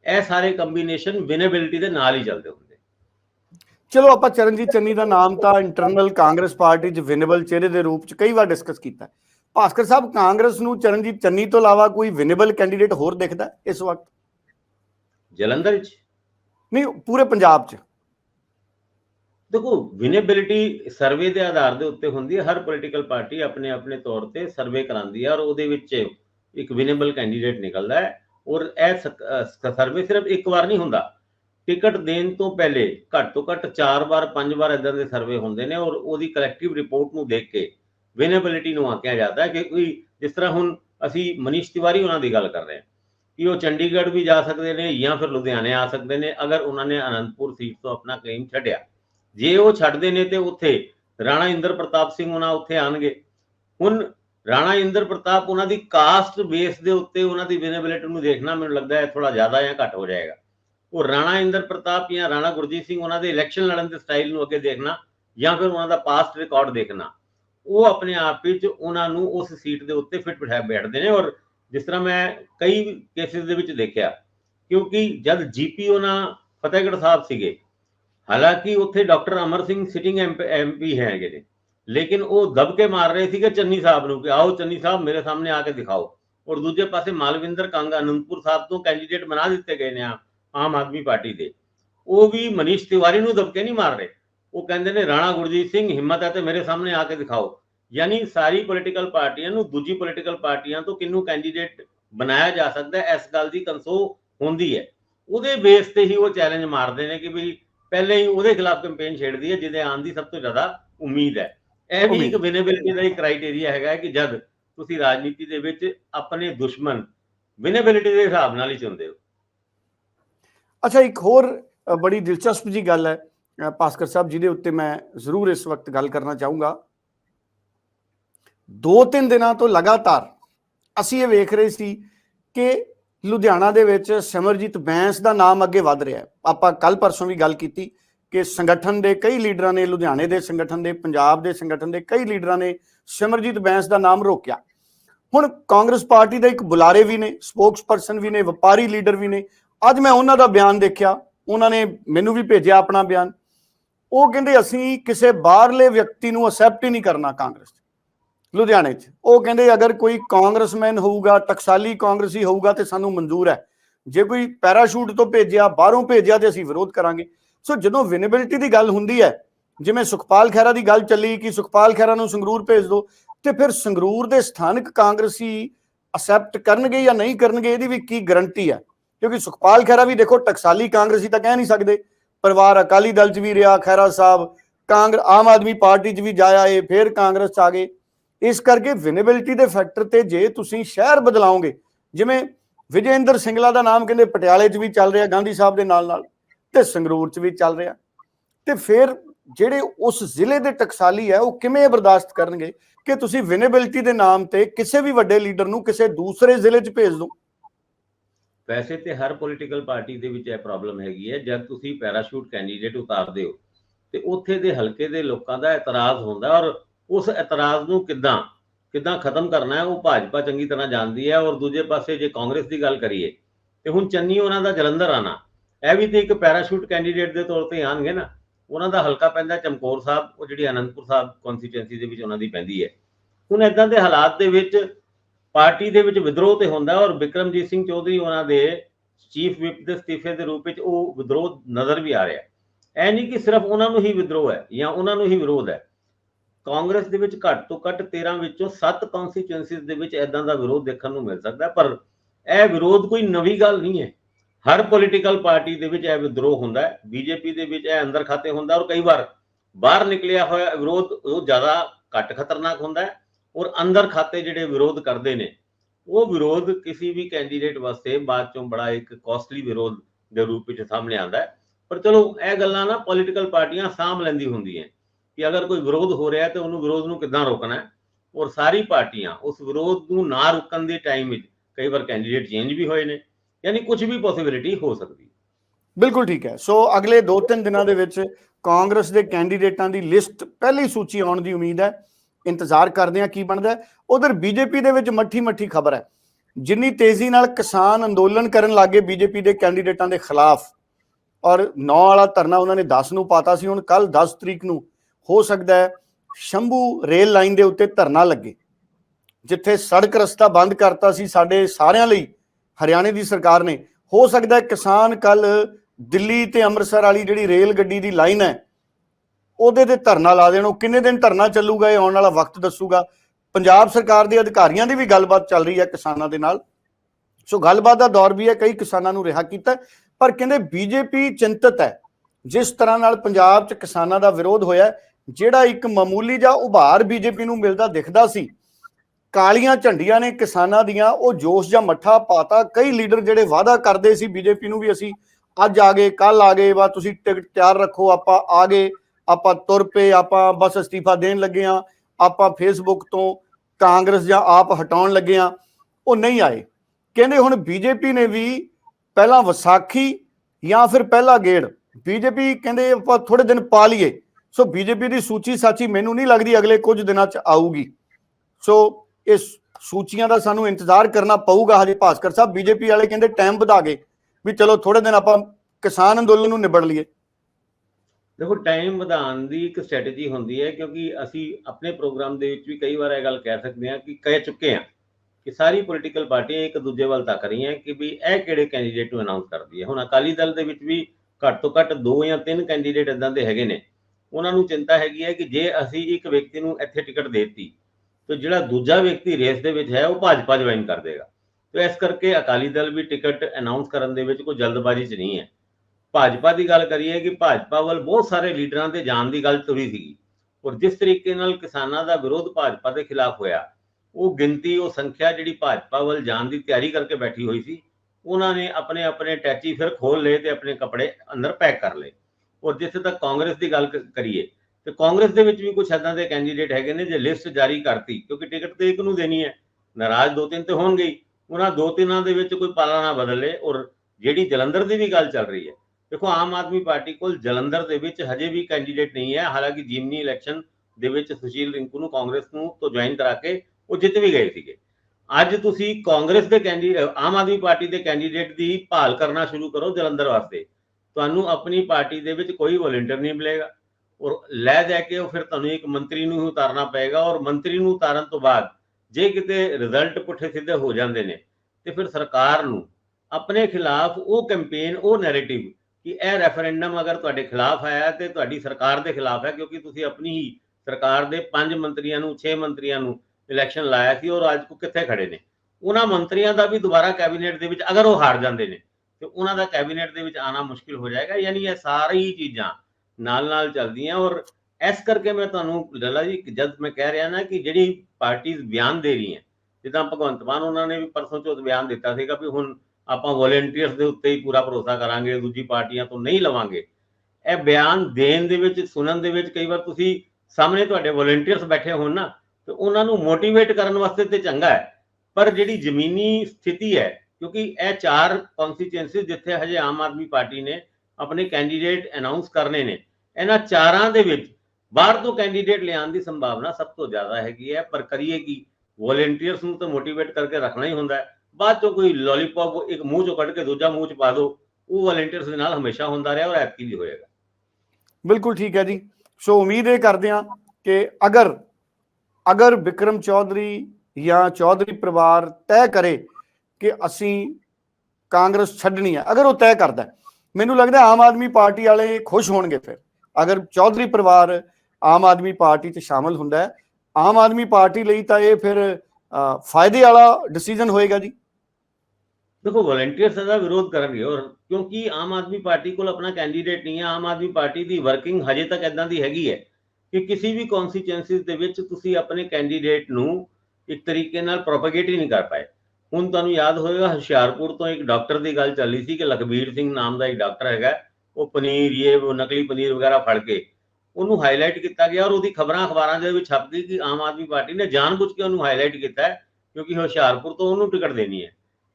ਇਹ ਸਾਰੇ ਕੰਬੀਨੇਸ਼ਨ ਵਿਨੇਬਿਲਿਟੀ ਦੇ ਨਾਲ ਹੀ ਚੱਲਦੇ ਹੁੰਦੇ। ਚਲੋ ਆਪਾਂ ਚਰਨਜੀਤ ਚੰਨੀ ਦਾ ਨਾਮ ਤਾਂ ਇੰਟਰਨਲ ਕਾਂਗਰਸ ਪਾਰਟੀ 'ਚ ਵਿਨੇਬਲ ਚਿਹਰੇ ਦੇ ਰੂਪ 'ਚ ਕਈ ਵਾਰ ਡਿਸਕਸ ਕੀਤਾ। ਭਾਸਕਰ ਸਾਹਿਬ ਕਾਂਗਰਸ ਨੂੰ ਚਰਨਜੀਤ ਚੰਨੀ ਤੋਂ ਇਲਾਵਾ ਕੋਈ ਵਿਨੇਬਲ ਕੈਂਡੀਡੇਟ ਹੋਰ ਦਿਖਦਾ ਇਸ ਵਕਤ? ਜਲੰਧਰ ਵਿੱਚ ਨਹੀਂ ਪੂਰੇ ਪੰਜਾਬ 'ਚ। ਦੇਖੋ, ਵਿਨੇਬਿਲਿਟੀ ਸਰਵੇ ਦੇ ਆਧਾਰ ਦੇ ਉੱਤੇ ਹੁੰਦੀ ਹੈ। ਹਰ ਪੋਲੀਟੀਕਲ ਪਾਰਟੀ ਆਪਣੇ ਆਪਣੇ ਤੌਰ ਤੇ ਸਰਵੇ ਕਰਾਉਂਦੀ ਹੈ ਔਰ ਉਹਦੇ ਵਿੱਚ ਇੱਕ ਵਿਨੇਬਲ ਕੈਂਡੀਡੇਟ ਨਿਕਲਦਾ ਹੈ ਔਰ ਇਹ ਸਰਵੇ ਸਿਰਫ ਇੱਕ ਵਾਰ ਨਹੀਂ ਹੁੰਦਾ। ਟਿਕਟ ਦੇਣ ਤੋਂ ਪਹਿਲੇ ਘੱਟ ਤੋਂ ਘੱਟ 4 ਵਾਰ 5 ਵਾਰ ਇਦਾਂ ਦੇ ਸਰਵੇ ਹੁੰਦੇ ਨੇ ਔਰ ਉਹਦੀ ਕਲੈਕਟਿਵ ਰਿਪੋਰਟ ਨੂੰ ਦੇਖ ਕੇ ਵਿਨੇਬਿਲਿਟੀ ਨੂੰ ਆਕਿਆ ਜਾਂਦਾ ਹੈ ਕਿ ਕੋਈ ਜਿਸ ਤਰ੍ਹਾਂ ਹੁਣ ਅਸੀਂ ਮਨੀਸ਼ ਤਿਵਾਰੀ ਉਹਨਾਂ ਦੀ ਗੱਲ ਕਰ ਰਹੇ ਹਾਂ ਕਿ ਉਹ ਚੰਡੀਗੜ੍ਹ ਵੀ ਜਾ ਸਕਦੇ ਨੇ ਜਾਂ ਫਿਰ ਲੁਧਿਆਣੇ ਆ ਸਕਦੇ ਨੇ। ਅਗਰ ਉਹਨਾਂ ਨੇ ਅਨੰਦਪੁਰ ਸੀਟ ਤੋਂ ਆਪਣਾ ਕਲੇਮ ਛੱਡਿਆ ਜੇ ਉਹ ਛੱਡਦੇ ਨੇ ਤੇ ਉੱਥੇ ਰਾਣਾ ਇੰਦਰ ਪ੍ਰਤਾਪ ਸਿੰਘ ਉਹਨਾਂ ਉੱਥੇ ਆਣਗੇ। ਹੁਣ ਰਾਣਾ ਇੰਦਰ ਪ੍ਰਤਾਪ ਉਹਨਾਂ ਦੀ ਕਾਸਟ ਬੇਸ ਦੇ ਉੱਤੇ ਉਹਨਾਂ ਦੀ ਵਿਨੇਬਿਲਿਟੀ ਨੂੰ ਦੇਖਣਾ ਮੈਨੂੰ ਲੱਗਦਾ ਹੈ ਥੋੜਾ ਜ਼ਿਆਦਾ ਜਾਂ ਘੱਟ ਹੋ ਜਾਏਗਾ। ਉਹ ਰਾਣਾ ਇੰਦਰ ਪ੍ਰਤਾਪ ਜਾਂ ਰਾਣਾ ਗੁਰਜੀਤ ਸਿੰਘ ਉਹਨਾਂ ਦੇ ਇਲੈਕਸ਼ਨ ਲੜਨ ਦੇ ਸਟਾਈਲ ਨੂੰ ਅੱਗੇ ਦੇਖਣਾ ਜਾਂ ਫਿਰ ਉਹਨਾਂ ਦਾ ਪਾਸਟ ਰਿਕਾਰਡ ਦੇਖਣਾ। ਉਹ ਆਪਣੇ ਆਪ ਵਿੱਚ ਉਹਨਾਂ ਨੂੰ ਉਸ ਸੀਟ ਦੇ ਉੱਤੇ ਫਿੱਟ ਬਿਠਾ ਬੈਠਦੇ ਨੇ ਔਰ ਜਿਸ ਤਰ੍ਹਾਂ ਮੈਂ ਕਈ ਕੇਸਿਸ ਦੇ ਵਿੱਚ ਦੇਖਿਆ, ਕਿਉਂਕਿ ਜਦ ਜੀਪੀ ਉਹਨਾਂ ਫਤਿਹਗੜ੍ਹ ਸਾਹਿਬ ਸੀਗੇ ਹਾਲਾਂਕਿ ਉੱਥੇ doctor Amar Singh sitting MP ਹੈਗੇ ਨੇ। ਲੇਕਿਨ ਉਹ ਦਬ ਮਾਰ ਰਹੇ ਸੀਗੇ ਚੰਨੀ ਸਾਹਿਬ ਨੂੰ ਕਿ ਆਓ ਚੰਨੀ ਸਾਹਿਬ ਮੇਰੇ ਸਾਹਮਣੇ ਆ ਕੇ ਦਿਖਾਓ। ਔਰ ਦੂਜੇ ਪਾਸੇ ਮਾਲਵਿੰਦਰ ਕੰਗ ਅਨੰਦਪੁਰ ਸਾਹਿਬ ਤੋਂ ਕੈਂਡੀਡੇਟ ਬਣਾ ਦਿੱਤੇ ਗਏ ਨੇ ਆਮ ਆਦਮੀ ਪਾਰਟੀ ਦੇ। ਉਹ ਵੀ ਮਨੀਸ਼ ਤਿਵਾਰੀ ਨੂੰ ਦਬ ਨਹੀਂ ਮਾਰ ਰਹੇ। ਉਹ ਕਹਿੰਦੇ ਨੇ, ਰਾਣਾ ਗੁਰਜੀਤ ਸਿੰਘ, ਹਿੰਮਤ ਹੈ ਤੇ ਮੇਰੇ ਸਾਹਮਣੇ ਆ ਕੇ ਦਿਖਾਓ। ਯਾਨੀ ਸਾਰੀ ਪੋਲੀਟੀਕਲ ਪਾਰਟੀਆਂ ਨੂੰ ਦੂਜੀ ਪੋਲੀਟੀਕਲ ਪਾਰਟੀਆਂ ਤੋਂ ਕਿੰਨੂੰ ਕੈਂਡੀਡੇਟ ਬਣਾਇਆ ਜਾ ਸਕਦਾ ਇਸ ਗੱਲ ਦੀ ਕੰਸੋ ਹੁੰਦੀ ਹੈ। ਉਹਦੇ ਬੇਸ ਤੇ ਹੀ ਉਹ ਚੈਲੰਜ ਮਾਰਦੇ ਨੇ ਕਿ ਵੀ ਪਹਿਲੇ ਹੀ ਉਹਦੇ ਖਿਲਾਫ ਕੈਂਪੇਨ ਛੇੜਦੀ ਹੈ ਜਿਹਦੇ ਆਉਣ ਦੀ ਸਭ ਤੋਂ ਜ਼ਿਆਦਾ ਉਮੀਦ ਹੈ। ਇਹ ਵੀ ਇੱਕ ਵਿਨੇਬਿਲਿਟੀ ਦਾ ਇੱਕ ਕ੍ਰਾਈਟੇਰੀਆ ਹੈਗਾ ਕਿ ਜਦ ਤੁਸੀਂ ਰਾਜਨੀਤੀ ਦੇ ਵਿੱਚ ਆਪਣੇ ਦੁਸ਼ਮਣ ਵਿਨੇਬਿਲਿਟੀ ਦੇ ਹਿਸਾਬ ਨਾਲ ਹੀ ਚੁਣਦੇ ਹੋ। ਅੱਛਾ ਇੱਕ ਹੋਰ ਬੜੀ ਦਿਲਚਸਪ ਜੀ ਗੱਲ ਹੈ ਅ, ਭਾਸਕਰ ਸਾਹਿਬ ਜਿਹਦੇ ਉੱਤੇ ਮੈਂ ਜ਼ਰੂਰ ਇਸ ਵਕਤ ਗੱਲ ਕਰਨਾ ਚਾਹੂੰਗਾ। ਦੋ ਤਿੰਨ ਦਿਨਾਂ ਤੋਂ ਲਗਾਤਾਰ ਅਸੀਂ ਇਹ ਵੇਖ ਰਹੇ ਸੀ ਕਿ ਲੁਧਿਆਣਾ ਦੇ ਵਿੱਚ ਸਿਮਰਜੀਤ ਬੈਂਸ ਦਾ ਨਾਮ ਅੱਗੇ ਵੱਧ ਰਿਹਾ ਹੈ। ਆਪਾਂ ਕੱਲ ਪਰਸੋਂ ਵੀ ਗੱਲ ਕੀਤੀ ਕਿ ਸੰਗਠਨ ਦੇ ਕਈ ਲੀਡਰਾਂ ਨੇ, ਲੁਧਿਆਣੇ ਦੇ ਸੰਗਠਨ ਦੇ, ਪੰਜਾਬ ਦੇ ਸੰਗਠਨ ਦੇ ਕਈ ਲੀਡਰਾਂ ਨੇ ਸਿਮਰਜੀਤ ਬੈਂਸ ਦਾ ਨਾਮ ਰੋਕਿਆ। ਹੁਣ ਕਾਂਗਰਸ ਪਾਰਟੀ ਦਾ ਇੱਕ ਬੁਲਾਰੇ ਵੀ ਨੇ, ਸਪੋਕਸਪਰਸਨ ਵੀ ਨੇ, ਵਪਾਰੀ ਲੀਡਰ ਵੀ ਨੇ। ਅੱਜ ਮੈਂ ਉਹਨਾਂ ਦਾ ਬਿਆਨ ਦੇਖਿਆ, ਉਹਨਾਂ ਨੇ ਮੈਨੂੰ ਵੀ ਭੇਜਿਆ ਆਪਣਾ ਬਿਆਨ। ਉਹ ਕਹਿੰਦੇ, ਅਸੀਂ ਕਿਸੇ ਬਾਹਰਲੇ ਵਿਅਕਤੀ ਨੂੰ ਅਸੈਪਟ ਹੀ ਨਹੀਂ ਕਰਨਾ ਕਾਂਗਰਸ 'ਚ, ਲੁਧਿਆਣੇ 'ਚ। ਉਹ ਕਹਿੰਦੇ, ਅਗਰ ਕੋਈ ਕਾਂਗਰਸਮੈਨ ਹੋਊਗਾ, ਟਕਸਾਲੀ ਕਾਂਗਰਸੀ ਹੋਊਗਾ ਤੇ ਸਾਨੂੰ ਮਨਜ਼ੂਰ ਹੈ। ਜੇ ਕੋਈ ਪੈਰਾਸ਼ੂਟ ਤੋਂ ਭੇਜਿਆ, ਬਾਹਰੋਂ ਭੇਜਿਆ ਤੇ ਅਸੀਂ ਵਿਰੋਧ ਕਰਾਂਗੇ। ਸੋ ਜਦੋਂ ਵਿਨੇਬਿਲਟੀ ਦੀ ਗੱਲ ਹੁੰਦੀ ਹੈ, ਜਿਵੇਂ ਸੁਖਪਾਲ ਖਹਿਰਾ ਦੀ ਗੱਲ ਚੱਲੀ ਕਿ ਸੁਖਪਾਲ ਖਹਿਰਾ ਨੂੰ ਸੰਗਰੂਰ ਭੇਜ ਦਿਓ ਤੇ ਫਿਰ ਸੰਗਰੂਰ ਦੇ ਸਥਾਨਕ ਕਾਂਗਰਸੀ ਅਸੈਪਟ ਕਰਨਗੇ ਜਾਂ ਨਹੀਂ ਕਰਨਗੇ, ਇਹਦੀ ਵੀ ਕੀ ਗਰੰਟੀ ਹੈ? ਕਿਉਂਕਿ ਸੁਖਪਾਲ ਖਹਿਰਾ ਵੀ ਦੇਖੋ, ਟਕਸਾਲੀ ਕਾਂਗਰਸੀ ਤਾਂ ਕਹਿ ਨਹੀਂ ਸਕਦੇ। ਪਰਿਵਾਰ ਅਕਾਲੀ ਦਲ 'ਚ ਵੀ ਰਿਹਾ, ਖਹਿਰਾ ਸਾਹਿਬ ਕਾਂਗਰ ਆਮ ਆਦਮੀ ਪਾਰਟੀ 'ਚ ਵੀ ਜਾਇਆ ਏ ਫਿਰ ਕਾਂਗਰਸ 'ਚ ਆ ਗਏ। ਇਸ ਕਰਕੇ ਵਿਨੇਬਿਲਿਟੀ ਦੇ ਫੈਕਟਰ ਤੇ ਜੇ ਤੁਸੀਂ ਸ਼ਹਿਰ ਬਦਲਾਓਗੇ, ਜਿਵੇਂ ਵਿਜੇਂਦਰ ਸਿੰਗਲਾ ਦਾ ਨਾਮ ਕਹਿੰਦੇ ਪਟਿਆਲੇ 'ਚ ਵੀ ਚੱਲ ਰਿਹਾ, ਗਾਂਧੀ ਸਾਹਿਬ ਦੇ ਨਾਲ ਨਾਲ, ਤੇ ਸੰਗਰੂਰ 'ਚ ਵੀ ਚੱਲ ਰਿਹਾ। ਤੇ ਫਿਰ ਜਿਹੜੇ ਉਸ ਜ਼ਿਲ੍ਹੇ ਦੇ ਟਕਸਾਲੀ ਹੈ, ਉਹ ਕਿਵੇਂ ਬਰਦਾਸ਼ਤ ਕਰਨਗੇ ਕਿ ਤੁਸੀਂ ਵਿਨੇਬਿਲਟੀ ਦੇ ਨਾਮ ਤੇ ਕਿਸੇ ਵੀ ਵੱਡੇ ਲੀਡਰ ਨੂੰ ਕਿਸੇ ਦੂਸਰੇ ਜ਼ਿਲ੍ਹੇ 'ਚ ਭੇਜ ਦਿਓ ਵੈਸੇ ਤੇ ਹਰ ਪੋਲੀਟੀਕਲ ਪਾਰਟੀ ਦੇ ਵਿੱਚ ਇਹ ਪ੍ਰੋਬਲਮ ਹੈਗੀ ਹੈ। ਜਦ ਤੁਸੀਂ ਪੈਰਾਸ਼ੂਟ ਕੈਂਡੀਡੇਟ ਉਤਾਰਦੇ ਹੋ, ਤੇ ਉੱਥੇ ਦੇ ਹਲਕੇ ਦੇ ਲੋਕਾਂ ਦਾ ਇਤਰਾਜ਼ ਹੁੰਦਾ ਔਰ ਉਸ ਇਤਰਾਜ਼ ਨੂੰ ਕਿੱਦਾਂ ਕਿੱਦਾਂ ਖਤਮ ਕਰਨਾ ਹੈ, ਉਹ ਭਾਜਪਾ ਚੰਗੀ ਤਰ੍ਹਾਂ ਜਾਣਦੀ ਹੈ ਔਰ ਦੂਜੇ ਪਾਸੇ ਜੇ ਕਾਂਗਰਸ ਦੀ ਗੱਲ ਕਰੀਏ, ਤੇ ਹੁਣ ਚੰਨੀ ਉਹਨਾਂ ਦਾ ਜਲੰਧਰ ਆਣਾ ਇਹ ਵੀ ਤੇ ਇੱਕ ਪੈਰਾਸ਼ੂਟ ਕੈਂਡੀਡੇਟ ਦੇ ਤੌਰ ਤੇ ਆਣਗੇ ਨਾ, ਉਹਨਾਂ ਦਾ ਹਲਕਾ ਪੈਂਦਾ ਚਮਕੌਰ ਸਾਹਿਬ, ਉਹ ਜਿਹੜੀ ਅਨੰਦਪੁਰ ਸਾਹਿਬ ਕਨਸਟੀਚੁਐਂਸੀ ਦੇ ਵਿੱਚ ਉਹਨਾਂ ਦੀ ਪੈਂਦੀ ਹੈ। ਹੁਣ ਇਦਾਂ ਦੇ ਹਾਲਾਤ ਦੇ ਵਿੱਚ ਪਾਰਟੀ ਦੇ ਵਿੱਚ ਵਿਦਰੋਹ ਤੇ ਹੁੰਦਾ ਔਰ ਵਿਕਰਮਜੀਤ ਸਿੰਘ ਚੌਧਰੀ ਉਹਨਾਂ ਦੇ ਚੀਫ ਵਿਪ ਦੇ ਅਸਤੀਫੇ ਦੇ ਰੂਪ ਵਿੱਚ ਉਹ ਵਿਦਰੋਹ ਨਜ਼ਰ ਵੀ ਆ ਰਿਹਾ। ਹੈ ਇਹ ਨਹੀਂ ਕਿ ਸਿਰਫ ਉਹਨਾਂ ਨੂੰ ਹੀ ਵਿਦਰੋਹ ਹੈ ਜਾਂ ਉਹਨਾਂ ਨੂੰ ਹੀ ਵਿਰੋਧ ਹੈ ਕਾਂਗਰਸ ਦੇ ਵਿੱਚ ਘੱਟ ਤੋਂ ਘੱਟ 13 ਵਿੱਚੋਂ 7 ਕਨਸਟੀਚੁਐਂਸੀਜ਼ ਦੇ ਵਿੱਚ ਐਦਾਂ ਦਾ ਵਿਰੋਧ ਦੇਖਣ ਨੂੰ ਮਿਲ ਸਕਦਾ ਪਰ ਇਹ ਵਿਰੋਧ ਕੋਈ ਨਵੀਂ ਗੱਲ ਨਹੀਂ ਹੈ। ਹਰ ਪੋਲੀਟੀਕਲ ਪਾਰਟੀ ਦੇ ਵਿੱਚ ਇਹ ਵਿਦਰੋਹ ਹੁੰਦਾ ਹੈ, ਬੀਜੇਪੀ ਦੇ ਵਿੱਚ ਇਹ ਅੰਦਰ ਖਾਤੇ ਹੁੰਦਾ ਔਰ ਕਈ ਵਾਰ ਬਾਹਰ ਨਿਕਲਿਆ ਹੋਇਆ ਵਿਰੋਧ ਉਹ ਜ਼ਿਆਦਾ ਘੱਟ ਖਤਰਨਾਕ ਹੁੰਦਾ ਹੈ ਔਰ ਅੰਦਰ ਖਾਤੇ ਜਿਹੜੇ ਵਿਰੋਧ ਕਰਦੇ ਨੇ, ਉਹ ਵਿਰੋਧ ਕਿਸੇ ਵੀ ਕੈਂਡੀਡੇਟ ਵਾਸਤੇ ਬਾਅਦ ਚੋਂ ਬੜਾ ਇੱਕ ਕਾਸਟਲੀ ਵਿਰੋਧ ਦੇ ਰੂਪ ਵਿੱਚ ਸਾਹਮਣੇ ਆਉਂਦਾ ਹੈ। ਪਰ ਚਲੋ ਇਹ ਗੱਲਾਂ ਨਾ ਪੋਲੀਟੀਕਲ ਪਾਰਟੀਆਂ ਸਾਂਭ ਲੈਂਦੀ ਹੁੰਦੀਆਂ ਕਿ ਅਗਰ ਕੋਈ ਵਿਰੋਧ ਹੋ ਰਿਹਾ ਹੈ ਤੇ ਉਹਨੂੰ ਵਿਰੋਧ ਨੂੰ ਕਿੱਦਾਂ ਰੋਕਣਾ ਹੈ? ਔਰ ਸਾਰੀ ਪਾਰਟੀਆਂ ਉਸ ਵਿਰੋਧ ਨੂੰ ਨਾ ਰੁਕਣ ਦੇ ਟਾਈਮ ਵਿੱਚ ਕਈ ਵਾਰ ਕੈਂਡੀਡੇਟ ਚੇਂਜ ਵੀ ਹੋਏ ਨੇ, ਯਾਨੀ ਕੁਝ ਵੀ ਪੋਸਿਬਿਲਿਟੀ ਹੋ ਸਕਦੀ ਹੈ। ਬਿਲਕੁਲ ਠੀਕ ਹੈ। ਸੋ ਅਗਲੇ 2-3 ਦਿਨਾਂ ਦੇ ਵਿੱਚ ਕਾਂਗਰਸ ਦੇ ਕੈਂਡੀਡੇਟਾਂ ਦੀ ਲਿਸਟ ਪਹਿਲੀ ਸੂਚੀ ਆਉਣ ਦੀ ਉਮੀਦ ਹੈ। ਇੰਤਜ਼ਾਰ ਕਰਦੇ ਹਾਂ ਕੀ ਬਣਦਾ ਉਧਰ ਬੀਜੇਪੀ ਦੇ ਵਿੱਚ ਮੱਠੀ ਮੱਠੀ ਖਬਰ ਹੈ। ਜਿੰਨੀ ਤੇਜ਼ੀ ਨਾਲ ਕਿਸਾਨ ਅੰਦੋਲਨ ਕਰਨ ਲੱਗੇ ਬੀਜੇਪੀ ਦੇ ਕੈਂਡੀਡੇਟਾਂ ਦੇ ਖਿਲਾਫ, ਔਰ 9 ਵਾਲਾ ਧਰਨਾ ਉਹਨਾਂ ਨੇ 10 ਨੂੰ ਪਾਤਾ ਸੀ, ਹੁਣ ਕੱਲ 10 ਤਰੀਕ ਨੂੰ ਹੋ ਸਕਦਾ ਹੈ ਸ਼ੰਭੂ ਰੇਲ ਲਾਈਨ ਦੇ ਉੱਤੇ ਧਰਨਾ ਲੱਗੇ, ਜਿੱਥੇ ਸੜਕ ਰਸਤਾ ਬੰਦ ਕਰਤਾ ਸੀ ਸਾਡੇ ਸਾਰਿਆਂ ਲਈ, ਹਰਿਆਣੇ ਦੀ ਸਰਕਾਰ ਨੇ। ਹੋ ਸਕਦਾ ਹੈ ਕਿਸਾਨ ਕੱਲ ਦਿੱਲੀ ਤੇ ਅੰਮ੍ਰਿਤਸਰ ਵਾਲੀ ਜਿਹੜੀ ਰੇਲ ਗੱਡੀ ਦੀ ਲਾਈਨ ਹੈ, ਉਹਦੇ ਤੇ ਧਰਨਾ ਲਾ ਦੇਣ। ਉਹ ਕਿੰਨੇ ਦਿਨ ਧਰਨਾ ਚੱਲੂਗਾ, ਇਹ ਆਉਣ ਵਾਲਾ ਵਕਤ ਦੱਸੂਗਾ। ਪੰਜਾਬ ਸਰਕਾਰ ਦੇ ਅਧਿਕਾਰੀਆਂ ਦੀ ਵੀ ਗੱਲਬਾਤ ਚੱਲ ਰਹੀ ਹੈ ਕਿਸਾਨਾਂ ਦੇ ਨਾਲ। ਸੋ ਗੱਲਬਾਤ ਦਾ ਦੌਰ ਵੀ ਹੈ, ਕਈ ਕਿਸਾਨਾਂ ਨੂੰ ਰਿਹਾ ਕੀਤਾ ਪਰ ਕਹਿੰਦੇ ਬੀਜੇਪੀ ਚਿੰਤਤ ਹੈ, ਜਿਸ ਤਰ੍ਹਾਂ ਨਾਲ ਪੰਜਾਬ 'ਚ ਕਿਸਾਨਾਂ ਦਾ ਵਿਰੋਧ ਹੋਇਆ ਜਿਹੜਾ ਇੱਕ ਮਾਮੂਲੀ ਜਿਹਾ ਉਭਾਰ ਬੀਜੇਪੀ ਨੂੰ ਮਿਲਦਾ ਦਿਖਦਾ ਸੀ। ਕਾਲੀਆਂ ਝੰਡੀਆਂ ਨੇ ਕਿਸਾਨਾਂ ਦੀਆਂ, ਉਹ ਜੋਸ਼ ਜਾਂ ਮੱਠਾ ਪਾਤਾ। ਕਈ ਲੀਡਰ ਜਿਹੜੇ ਵਾਅਦਾ ਕਰਦੇ ਸੀ ਬੀਜੇਪੀ ਨੂੰ ਵੀ ਅਸੀਂ ਅੱਜ ਆ ਗਏ ਕੱਲ ਆ ਗਏ ਵਾ ਤੁਸੀਂ ਟਿਕਟ ਤਿਆਰ ਰੱਖੋ, ਆਪਾਂ ਆ ਗਏ, ਆਪਾਂ ਤੁਰ ਪਏ, ਆਪਾਂ ਬਸ ਅਸਤੀਫਾ ਦੇਣ ਲੱਗੇ ਆ ਆਪਾਂ ਫੇਸਬੁੱਕ ਤੋਂ ਕਾਂਗਰਸ ਜਾਂ ਆਪ ਹਟਾਉਣ ਲੱਗੇ ਆ ਉਹ ਨਹੀਂ ਆਏ। ਕਹਿੰਦੇ ਹੁਣ ਬੀਜੇਪੀ ਨੇ ਵੀ ਪਹਿਲਾਂ ਵਿਸਾਖੀ ਜਾਂ ਫਿਰ ਪਹਿਲਾ ਗੇੜ, ਬੀਜੇਪੀ ਕਹਿੰਦੇ ਆਪਾਂ ਥੋੜੇ ਦਿਨ ਪਾ ਲਈਏ। ਸੋ ਬੀਜੇਪੀ ਦੀ ਸੂਚੀ ਸਾਚੀ ਮੈਨੂੰ ਨਹੀਂ ਲੱਗਦੀ ਅਗਲੇ ਕੁਝ ਦਿਨਾਂ 'ਚ ਆਊਗੀ। ਸੋ ਇਸ ਸੂਚੀਆਂ ਦਾ ਸਾਨੂੰ ਇੰਤਜ਼ਾਰ ਕਰਨਾ ਪਊਗਾ ਹਜੇ ਭਾਸਕਰ ਸਾਹਿਬ। ਬੀਜੇਪੀ ਵਾਲੇ ਕਹਿੰਦੇ ਟਾਈਮ ਵਧਾ ਗਏ ਵੀ ਚਲੋ ਥੋੜੇ ਦਿਨ ਆਪਾਂ ਕਿਸਾਨ ਅੰਦੋਲਨ ਨੂੰ ਨਿਬੜ ਲਈਏ। ਦੇਖੋ ਟਾਈਮ ਵਧਾਉਣ ਦੀ ਇੱਕ ਸਟ੍ਰੈਟਜੀ ਹੁੰਦੀ ਹੈ ਕਿਉਂਕਿ ਅਸੀਂ ਆਪਣੇ ਪ੍ਰੋਗਰਾਮ ਦੇ ਵਿੱਚ ਵੀ ਕਈ ਵਾਰ ਇਹ ਗੱਲ ਕਹਿ ਸਕਦੇ ਹਾਂ ਕਿ ਕਹਿ ਚੁੱਕੇ ਹਾਂ ਕਿ ਸਾਰੀ ਪੋਲੀਟੀਕਲ ਪਾਰਟੀਆਂ ਇੱਕ ਦੂਜੇ ਵੱਲ ਤੱਕ ਰਹੀਆਂ ਕਿ ਵੀ ਇਹ ਕਿਹੜੇ ਕੈਂਡੀਡੇਟ ਨੂੰ ਅਨਾਉਂਸ ਕਰਦੀ ਹੈ। ਹੁਣ ਅਕਾਲੀ ਦਲ ਦੇ ਵਿੱਚ ਵੀ ਘੱਟ ਤੋਂ ਘੱਟ ਦੋ ਜਾਂ ਤਿੰਨ ਕੈਂਡੀਡੇਟ ਇਦਾਂ ਦੇ ਹੈਗੇ ਨੇ। ਉਹਨਾਂ ਨੂੰ ਚਿੰਤਾ ਹੈਗੀ ਹੈ ਕਿ ਜੇ ਅਸੀਂ ਇੱਕ ਵਿਅਕਤੀ ਨੂੰ ਇੱਥੇ ਟਿਕਟ ਦੇਤੀ, ਤੇ ਜਿਹੜਾ ਦੂਜਾ ਵਿਅਕਤੀ ਰੇਸ ਦੇ ਵਿੱਚ ਹੈ, ਉਹ ਭਾਜਪਾ ਜੁਆਇਨ ਕਰ ਦੇਗਾ। ਤੇ ਇਸ ਕਰਕੇ ਅਕਾਲੀ ਦਲ ਵੀ ਟਿਕਟ ਅਨਾਉਂਸ ਕਰਨ ਦੇ ਵਿੱਚ ਕੋਈ ਜਲਦਬਾਜ਼ੀ 'ਚ ਨਹੀਂ ਹੈ। ਭਾਜਪਾ ਦੀ ਗੱਲ ਕਰੀਏ ਕਿ ਭਾਜਪਾ ਵੱਲ ਬਹੁਤ ਸਾਰੇ ਲੀਡਰਾਂ ਦੇ ਜਾਣ ਦੀ ਗੱਲ ਤੁਰੀ ਸੀਗੀ। ਔਰ ਜਿਸ ਤਰੀਕੇ ਨਾਲ ਕਿਸਾਨਾਂ ਦਾ ਵਿਰੋਧ ਭਾਜਪਾ ਦੇ ਖਿਲਾਫ ਹੋਇਆ, ਉਹ ਗਿਣਤੀ, ਉਹ ਸੰਖਿਆ ਜਿਹੜੀ ਭਾਜਪਾ ਵੱਲ ਜਾਣ ਦੀ ਤਿਆਰੀ ਕਰਕੇ ਬੈਠੀ ਹੋਈ ਸੀ, ਉਹਨਾਂ ਨੇ ਆਪਣੇ ਆਪਣੇ ਟੈਚੀ ਫਿਰ ਖੋਲ ਲਏ ਤੇ ਆਪਣੇ ਕੱਪੜੇ ਅੰਦਰ ਪੈਕ ਕਰ ਲਏ। ਔਰ ਜਿੱਥੇ ਤੱਕ ਕਾਂਗਰਸ ਦੀ ਗੱਲ ਕਰੀਏ, ਤੇ ਕਾਂਗਰਸ ਦੇ ਵਿੱਚ ਵੀ ਕੁਝ ਏਦਾਂ ਦੇ ਕੈਂਡੀਡੇਟ ਹੈਗੇ ਨੇ ਜੇ ਲਿਸਟ ਜਾਰੀ ਕਰਤੀ, ਕਿਉਂਕਿ ਟਿਕਟ ਤੇ ਇੱਕ ਨੂੰ ਦੇਣੀ ਹੈ। ਨਾਰਾਜ਼ ਦੋ ਤਿੰਨ ਤੇ ਹੋਣਗੇ ਹੀ। ਉਹਨਾਂ ਦੋ ਤਿੰਨਾਂ ਦੇ ਵਿੱਚ ਕੋਈ ਪਾਲਾ ਨਾ ਬਦਲੇ ਔਰ ਜਿਹੜੀ ਜਲੰਧਰ ਦੀ ਵੀ ਗੱਲ ਚੱਲ ਰਹੀ ਹੈ। ਦੇਖੋ, ਆਮ ਆਦਮੀ ਪਾਰਟੀ ਕੋਲ ਜਲੰਧਰ ਦੇ ਵਿੱਚ ਹਜੇ ਵੀ ਕੈਂਡੀਡੇਟ ਨਹੀਂ ਹੈ। ਹਾਲਾਂਕਿ ਜਿਮਨੀ ਇਲੈਕਸ਼ਨ ਦੇ ਵਿੱਚ ਸੁਸ਼ੀਲ ਰਿੰਕੂ ਨੂੰ ਕਾਂਗਰਸ ਨੂੰ ਤੋਂ ਜੁਆਇਨ ਕਰਾ ਕੇ ਉਹ ਜਿੱਤ ਵੀ ਗਏ ਸੀਗੇ। ਅੱਜ ਤੁਸੀਂ ਕਾਂਗਰਸ ਦੇ ਕੈਂਡੀਡੇਟ ਆਮ ਆਦਮੀ ਪਾਰਟੀ ਦੇ ਕੈਂਡੀਡੇਟ ਦੀ ਭਾਲ ਕਰਨਾ ਸ਼ੁਰੂ ਕਰੋ ਜਲੰਧਰ ਵਾਸਤੇ। ਤੁਹਾਨੂੰ ਆਪਣੀ ਪਾਰਟੀ ਦੇ ਵਿੱਚ ਕੋਈ ਵੋਲੰਟੀਅਰ ਨਹੀਂ ਮਿਲੇਗਾ। ਔਰ ਲੈ ਜਾ ਕੇ ਉਹ ਫਿਰ ਤੁਹਾਨੂੰ ਇੱਕ ਮੰਤਰੀ ਨੂੰ ਹੀ ਉਤਾਰਨਾ ਪਏਗਾ ਔਰ ਮੰਤਰੀ ਨੂੰ ਉਤਾਰਨ ਤੋਂ ਬਾਅਦ ਜੇ ਕਿਤੇ ਰਿਜ਼ਲਟ ਪੁੱਠੇ ਸਿੱਧੇ ਹੋ ਜਾਂਦੇ ਨੇ, ਤੇ ਫਿਰ ਸਰਕਾਰ ਨੂੰ ਆਪਣੇ ਖਿਲਾਫ ਉਹ ਕੈਂਪੇਨ ਉਹ ਨੈਰੇਟਿਵ ਕਿ ਇਹ ਰੈਫਰੈਂਡਮ ਅਗਰ ਤੁਹਾਡੇ ਖਿਲਾਫ ਆਇਆ ਹੈ ਤੇ ਤੁਹਾਡੀ ਸਰਕਾਰ ਦੇ ਖਿਲਾਫ ਹੈ ਕਿਉਂਕਿ ਤੁਸੀਂ ਆਪਣੀ ਹੀ ਸਰਕਾਰ ਦੇ ਪੰਜ ਮੰਤਰੀਆਂ ਨੂੰ, ਛੇ ਮੰਤਰੀਆਂ ਨੂੰ ਇਲੈਕਸ਼ਨ ਲਾਇਆ ਸੀ ਔਰ ਅੱਜ ਕੋ ਕਿੱਥੇ ਖੜੇ ਨੇ? ਉਹਨਾਂ ਮੰਤਰੀਆਂ ਦਾ ਵੀ ਦੁਬਾਰਾ ਕੈਬਨਿਟ ਦੇ ਵਿੱਚ ਅਗਰ ਉਹ ਹਾਰ ਜਾਂਦੇ ਨੇ ਤੇ ਉਹਨਾਂ ਦਾ ਕੈਬਨਿਟ ਦੇ ਵਿੱਚ ਆਣਾ ਮੁਸ਼ਕਿਲ ਹੋ ਜਾਏਗਾ, ਯਾਨੀ ਇਹ ਸਾਰੀ ਚੀਜ਼ਾਂ ਨਾਲ ਨਾਲ ਚੱਲਦੀਆਂ ਔਰ ਇਸ ਕਰਕੇ ਮੈਂ ਤੁਹਾਨੂੰ ਲੱਲਾ ਜੀ, ਜਦ ਮੈਂ ਕਹਿ ਰਿਹਾ ਨਾ ਕਿ ਜਿਹੜੀ ਪਾਰਟੀਆਂ ਬਿਆਨ ਦੇ ਰਹੀਆਂ, ਜਿੱਦਾਂ ਭਗਵੰਤ ਮਾਨ ਉਹਨਾਂ ਨੇ ਵੀ ਪਰਸੋਂ ਚੌਥ ਬਿਆਨ ਦਿੱਤਾ ਸੀਗਾ ਵੀ ਹੁਣ ਆਪਾਂ ਵੋਲੰਟੀਅਰਸ ਦੇ ਉੱਤੇ ਹੀ ਪੂਰਾ ਭਰੋਸਾ ਕਰਾਂਗੇ, ਦੂਜੀ ਪਾਰਟੀਆਂ ਤੋਂ ਨਹੀਂ ਲਵਾਂਗੇ। ਇਹ ਬਿਆਨ ਦੇਣ ਦੇ ਵਿੱਚ, ਸੁਣਨ ਦੇ ਵਿੱਚ ਕਈ ਵਾਰ ਤੁਸੀਂ ਸਾਹਮਣੇ ਤੁਹਾਡੇ ਵੋਲੰਟੀਅਰਸ ਬੈਠੇ ਹੋਣ ਨਾ, ਤੇ ਉਹਨਾਂ ਨੂੰ ਮੋਟੀਵੇਟ ਕਰਨ ਵਾਸਤੇ ਤੇ ਚੰਗਾ ਹੈ, ਪਰ ਜਿਹੜੀ ਜ਼ਮੀਨੀ ਸਥਿਤੀ ਹੈ ਕਿਉਂਕਿ ਇਹ ਚਾਰ ਕਨਸਟੀਚੁਐਂਸੀ ਜਿੱਥੇ ਹਜੇ ਆਮ ਆਦਮੀ ਪਾਰਟੀ ਨੇ ਆਪਣੇ ਕੈਂਡੀਡੇਟ ਅਨਾਉਂਸ ਕਰਨੇ ਨੇ, ਇਹਨਾਂ ਚਾਰਾਂ ਦੇ ਵਿੱਚ ਬਾਹਰ ਤੋਂ ਕੈਂਡੀਡੇਟ ਲਿਆਉਣ ਦੀ ਸੰਭਾਵਨਾ ਸਭ ਤੋਂ ਜ਼ਿਆਦਾ ਹੈਗੀ ਹੈ, ਪਰ ਕਰੀਏ ਕੀ ਵੋਲੰਟੀਅਰਸ ਨੂੰ ਤਾਂ ਮੋਟੀਵੇਟ ਕਰਕੇ ਰੱਖਣਾ ਹੀ ਹੁੰਦਾ ਹੈ। ਬਾਅਦ ਚੋਂ ਕੋਈ ਲੋਲੀਪੌਪ ਇੱਕ ਮੂੰਹ ਚੋਂ ਕੱਢ ਕੇ ਦੂਜਾ ਮੂੰਹ ਚ ਪਾ ਦਿਓ ਉਹ ਵੋਲੰਟੀਅਰਸ ਦੇ ਨਾਲ ਹਮੇਸ਼ਾ ਹੁੰਦਾ ਰਿਹਾ ਔਰ ਐਤਕੀ ਵੀ ਹੋਏਗਾ। ਬਿਲਕੁਲ ਠੀਕ ਹੈ ਜੀ। ਸੋ ਉਮੀਦ ਇਹ ਕਰਦੇ ਹਾਂ ਕਿ ਅਗਰ ਅਗਰ ਵਿਕਰਮ ਚੌਧਰੀ ਜਾਂ ਚੌਧਰੀ ਪਰਿਵਾਰ ਤੈਅ ਕਰੇ ਕਿ ਅਸੀਂ ਕਾਂਗਰਸ ਛੱਡਣੀ ਹੈ ਅਗਰ ਉਹ ਤੈਅ ਕਰਦਾ ਮੈਨੂੰ ਲੱਗਦਾ ਆਮ ਆਦਮੀ ਪਾਰਟੀ ਵਾਲੇ ਖੁਸ਼ ਹੋਣਗੇ ਫਿਰ। ਅਗਰ ਚੌਧਰੀ ਪਰਿਵਾਰ ਆਮ ਆਦਮੀ ਪਾਰਟੀ 'ਚ ਸ਼ਾਮਲ ਹੁੰਦਾ ਹੈ, ਆਮ ਆਦਮੀ ਪਾਰਟੀ ਲਈ ਤਾਂ ਇਹ ਫਿਰ ਫਾਇਦੇ ਵਾਲਾ ਡਿਸੀਜਨ ਹੋਏਗਾ ਜੀ। ਦੇਖੋ ਵੋਲੰਟੀਅਰਸ ਦਾ ਵਿਰੋਧ ਕਰਨਗੇ ਔਰ ਕਿਉਂਕਿ ਆਮ ਆਦਮੀ ਪਾਰਟੀ ਕੋਲ ਆਪਣਾ ਕੈਂਡੀਡੇਟ ਨਹੀਂ ਹੈ। ਆਮ ਆਦਮੀ ਪਾਰਟੀ ਦੀ ਵਰਕਿੰਗ ਹਜੇ ਤੱਕ ਇਦਾਂ ਦੀ ਹੈਗੀ ਹੈ ਕਿ ਕਿਸੇ ਵੀ ਕਨਸਟੀਚੁਐਂਸੀਜ਼ ਦੇ ਵਿੱਚ ਤੁਸੀਂ ਆਪਣੇ ਕੈਂਡੀਡੇਟ ਨੂੰ ਇੱਕ ਤਰੀਕੇ ਨਾਲ ਪ੍ਰੋਪਗੇਟ ਹੀ ਨਹੀਂ ਕਰ ਪਾਏ। ਹੁਣ ਤੁਹਾਨੂੰ ਯਾਦ ਹੋਵੇਗਾ ਹੁਸ਼ਿਆਰਪੁਰ ਤੋਂ ਇੱਕ ਡਾਕਟਰ ਦੀ ਗੱਲ ਚੱਲੀ ਸੀ ਕਿ ਲਖਬੀਰ ਸਿੰਘ ਨਾਮ ਦਾ ਇੱਕ ਡਾਕਟਰ ਹੈਗਾ ਉਹ ਪਨੀਰ, ਇਹ ਉਹ ਨਕਲੀ ਪਨੀਰ ਵਗੈਰਾ ਫੜ ਕੇ ਉਹਨੂੰ ਹਾਈਲਾਈਟ ਕੀਤਾ ਗਿਆ ਔਰ ਉਹਦੀ ਖਬਰਾਂ ਅਖਬਾਰਾਂ ਦੇ ਵਿੱਚ ਛਪ ਗਈ ਕਿ ਆਮ ਆਦਮੀ ਪਾਰਟੀ ਨੇ ਜਾਣਬੁੱਝ ਕੇ ਉਹਨੂੰ ਹਾਈਲਾਈਟ ਕੀਤਾ ਹੈ ਕਿਉਂਕਿ ਹੁਸ਼ਿਆਰਪੁਰ ਤੋਂ ਉਹਨੂੰ ਟਿਕਟ ਦੇਣੀ ਹੈ।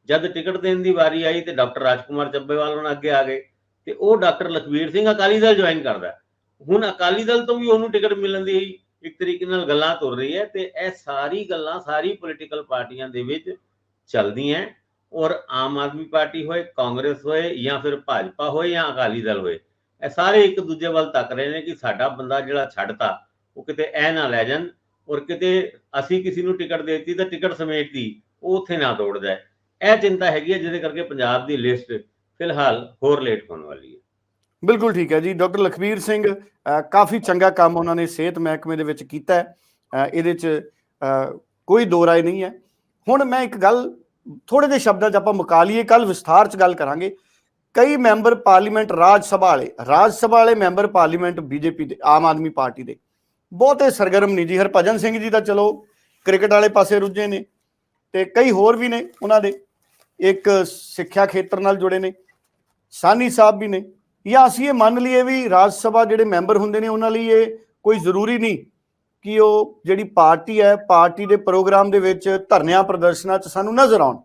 ਜਦ ਟਿਕਟ ਦੇਣ ਦੀ ਵਾਰੀ ਆਈ ਤੇ ਡਾਕਟਰ ਰਾਜਕੁਮਾਰ ਚੱਬੇਵਾਲ ਉਹਨਾਂ ਅੱਗੇ ਆ ਗਏ ਤੇ ਉਹ ਡਾਕਟਰ ਲਖਵੀਰ ਸਿੰਘ ਅਕਾਲੀ ਦਲ ਜੁਆਇਨ ਕਰਦਾ ਹੁਣ ਅਕਾਲੀ ਦਲ ਤੋਂ ਵੀ ਉਹਨੂੰ ਟਿਕਟ ਮਿਲਣ ਦੀ ਇੱਕ ਤਰੀਕੇ ਨਾਲ ਗੱਲਾਂ ਤੁਰ ਰਹੀ ਹੈ ਤੇ ਇਹ ਸਾਰੀ ਗੱਲਾਂ ਸਾਰੀ ਪੋਲੀਟੀਕਲ ਪਾਰਟੀਆਂ ਦੇ ਵਿੱਚ ਚੱਲਦੀ ਹੈ ਔਰ ਆਮ ਆਦਮੀ ਪਾਰਟੀ ਹੋਏ, ਕਾਂਗਰਸ ਹੋਏ, ਜਾਂ ਫਿਰ ਭਾਜਪਾ ਹੋਏ, ਜਾਂ ਅਕਾਲੀ ਦਲ ਹੋਏ, ਇਹ ਸਾਰੇ ਇੱਕ ਦੂਜੇ ਵੱਲ ਤੱਕ ਰਹੇ ਨੇ ਕਿ ਸਾਡਾ ਬੰਦਾ ਜਿਹੜਾ ਛੱਡਤਾ, ਉਹ ਕਿਤੇ ਇਹ ਨਾ ਲੈ ਜਾਣ, ਔਰ ਕਿਤੇ ਅਸੀਂ ਕਿਸੇ ਨੂੰ ਟਿਕਟ ਦੇਤੀ ਤਾਂ ਟਿਕਟ ਸਮੇਟ ਸਮੇਟਦੀ ਉਹ ਉੱਥੇ ਨਾ ਦੌੜ ਜਾਏ ਇਹ ਚਿੰਤਾ ਹੈਗੀ ਹੈ ਜਿਹਦੇ ਕਰਕੇ ਪੰਜਾਬ ਦੀ ਲਿਸਟ ਫਿਲਹਾਲ ਹੋਰ ਲੇਟ ਹੋਣ ਵਾਲੀ ਹੈ ਬਿਲਕੁਲ ਠੀਕ ਹੈ ਜੀ, ਡਾਕਟਰ ਲਖਬੀਰ ਸਿੰਘ ਕਾਫੀ ਚੰਗਾ ਕੰਮ ਉਹਨਾਂ ਨੇ ਸਿਹਤ ਮਹਿਕਮੇ ਦੇ ਵਿੱਚ ਕੀਤਾ ਹੈ ਇਹਦੇ 'ਚ ਕੋਈ ਦੋ ਰਾਏ ਨਹੀਂ ਹੈ ਹੁਣ ਮੈਂ ਇੱਕ ਗੱਲ ਥੋੜੇ ਜਿਹੇ ਸ਼ਬਦਾਂ 'ਚ ਆਪਾਂ ਮੁਕਾ ਲਈਏ ਕੱਲ ਵਿਸਥਾਰ 'ਚ ਗੱਲ ਕਰਾਂਗੇ। ਕਈ ਮੈਂਬਰ ਪਾਰਲੀਮੈਂਟ ਰਾਜ ਸਭਾ ਵਾਲੇ, ਰਾਜ ਸਭਾ ਵਾਲੇ ਮੈਂਬਰ ਪਾਰਲੀਮੈਂਟ ਬੀਜੇਪੀ ਦੇ, ਆਮ ਆਦਮੀ ਪਾਰਟੀ ਦੇ। ਬਹੁਤੇ ਸਰਗਰਮ ਨਹੀਂ ਜੀ ਹਰਭਜਨ ਸਿੰਘ ਜੀ ਤਾਂ ਚਲੋ ਕ੍ਰਿਕਟ ਵਾਲੇ ਪਾਸੇ ਰੁੱਝੇ ਨੇ ਤੇ ਕਈ ਹੋਰ ਵੀ ਨੇ ਉਹਨਾਂ ਦੇ। ਇੱਕ ਸਿੱਖਿਆ ਖੇਤਰ ਨਾਲ ਜੁੜੇ ਨੇ, ਸਾਨੀ ਸਾਹਿਬ ਵੀ ਨੇ। ਜਾਂ ਅਸੀਂ ਇਹ ਮੰਨ ਲਈਏ ਵੀ ਰਾਜ ਸਭਾ ਜਿਹੜੇ ਮੈਂਬਰ ਹੁੰਦੇ ਨੇ, ਉਹਨਾਂ ਲਈ ਇਹ ਕੋਈ ਜ਼ਰੂਰੀ ਨਹੀਂ ਕਿ ਉਹ ਜਿਹੜੀ ਪਾਰਟੀ ਹੈ, ਪਾਰਟੀ ਦੇ ਪ੍ਰੋਗਰਾਮ ਦੇ ਵਿੱਚ ਧਰਨਿਆਂ ਪ੍ਰਦਰਸ਼ਨਾਂ 'ਚ ਸਾਨੂੰ ਨਜ਼ਰ ਆਉਣ।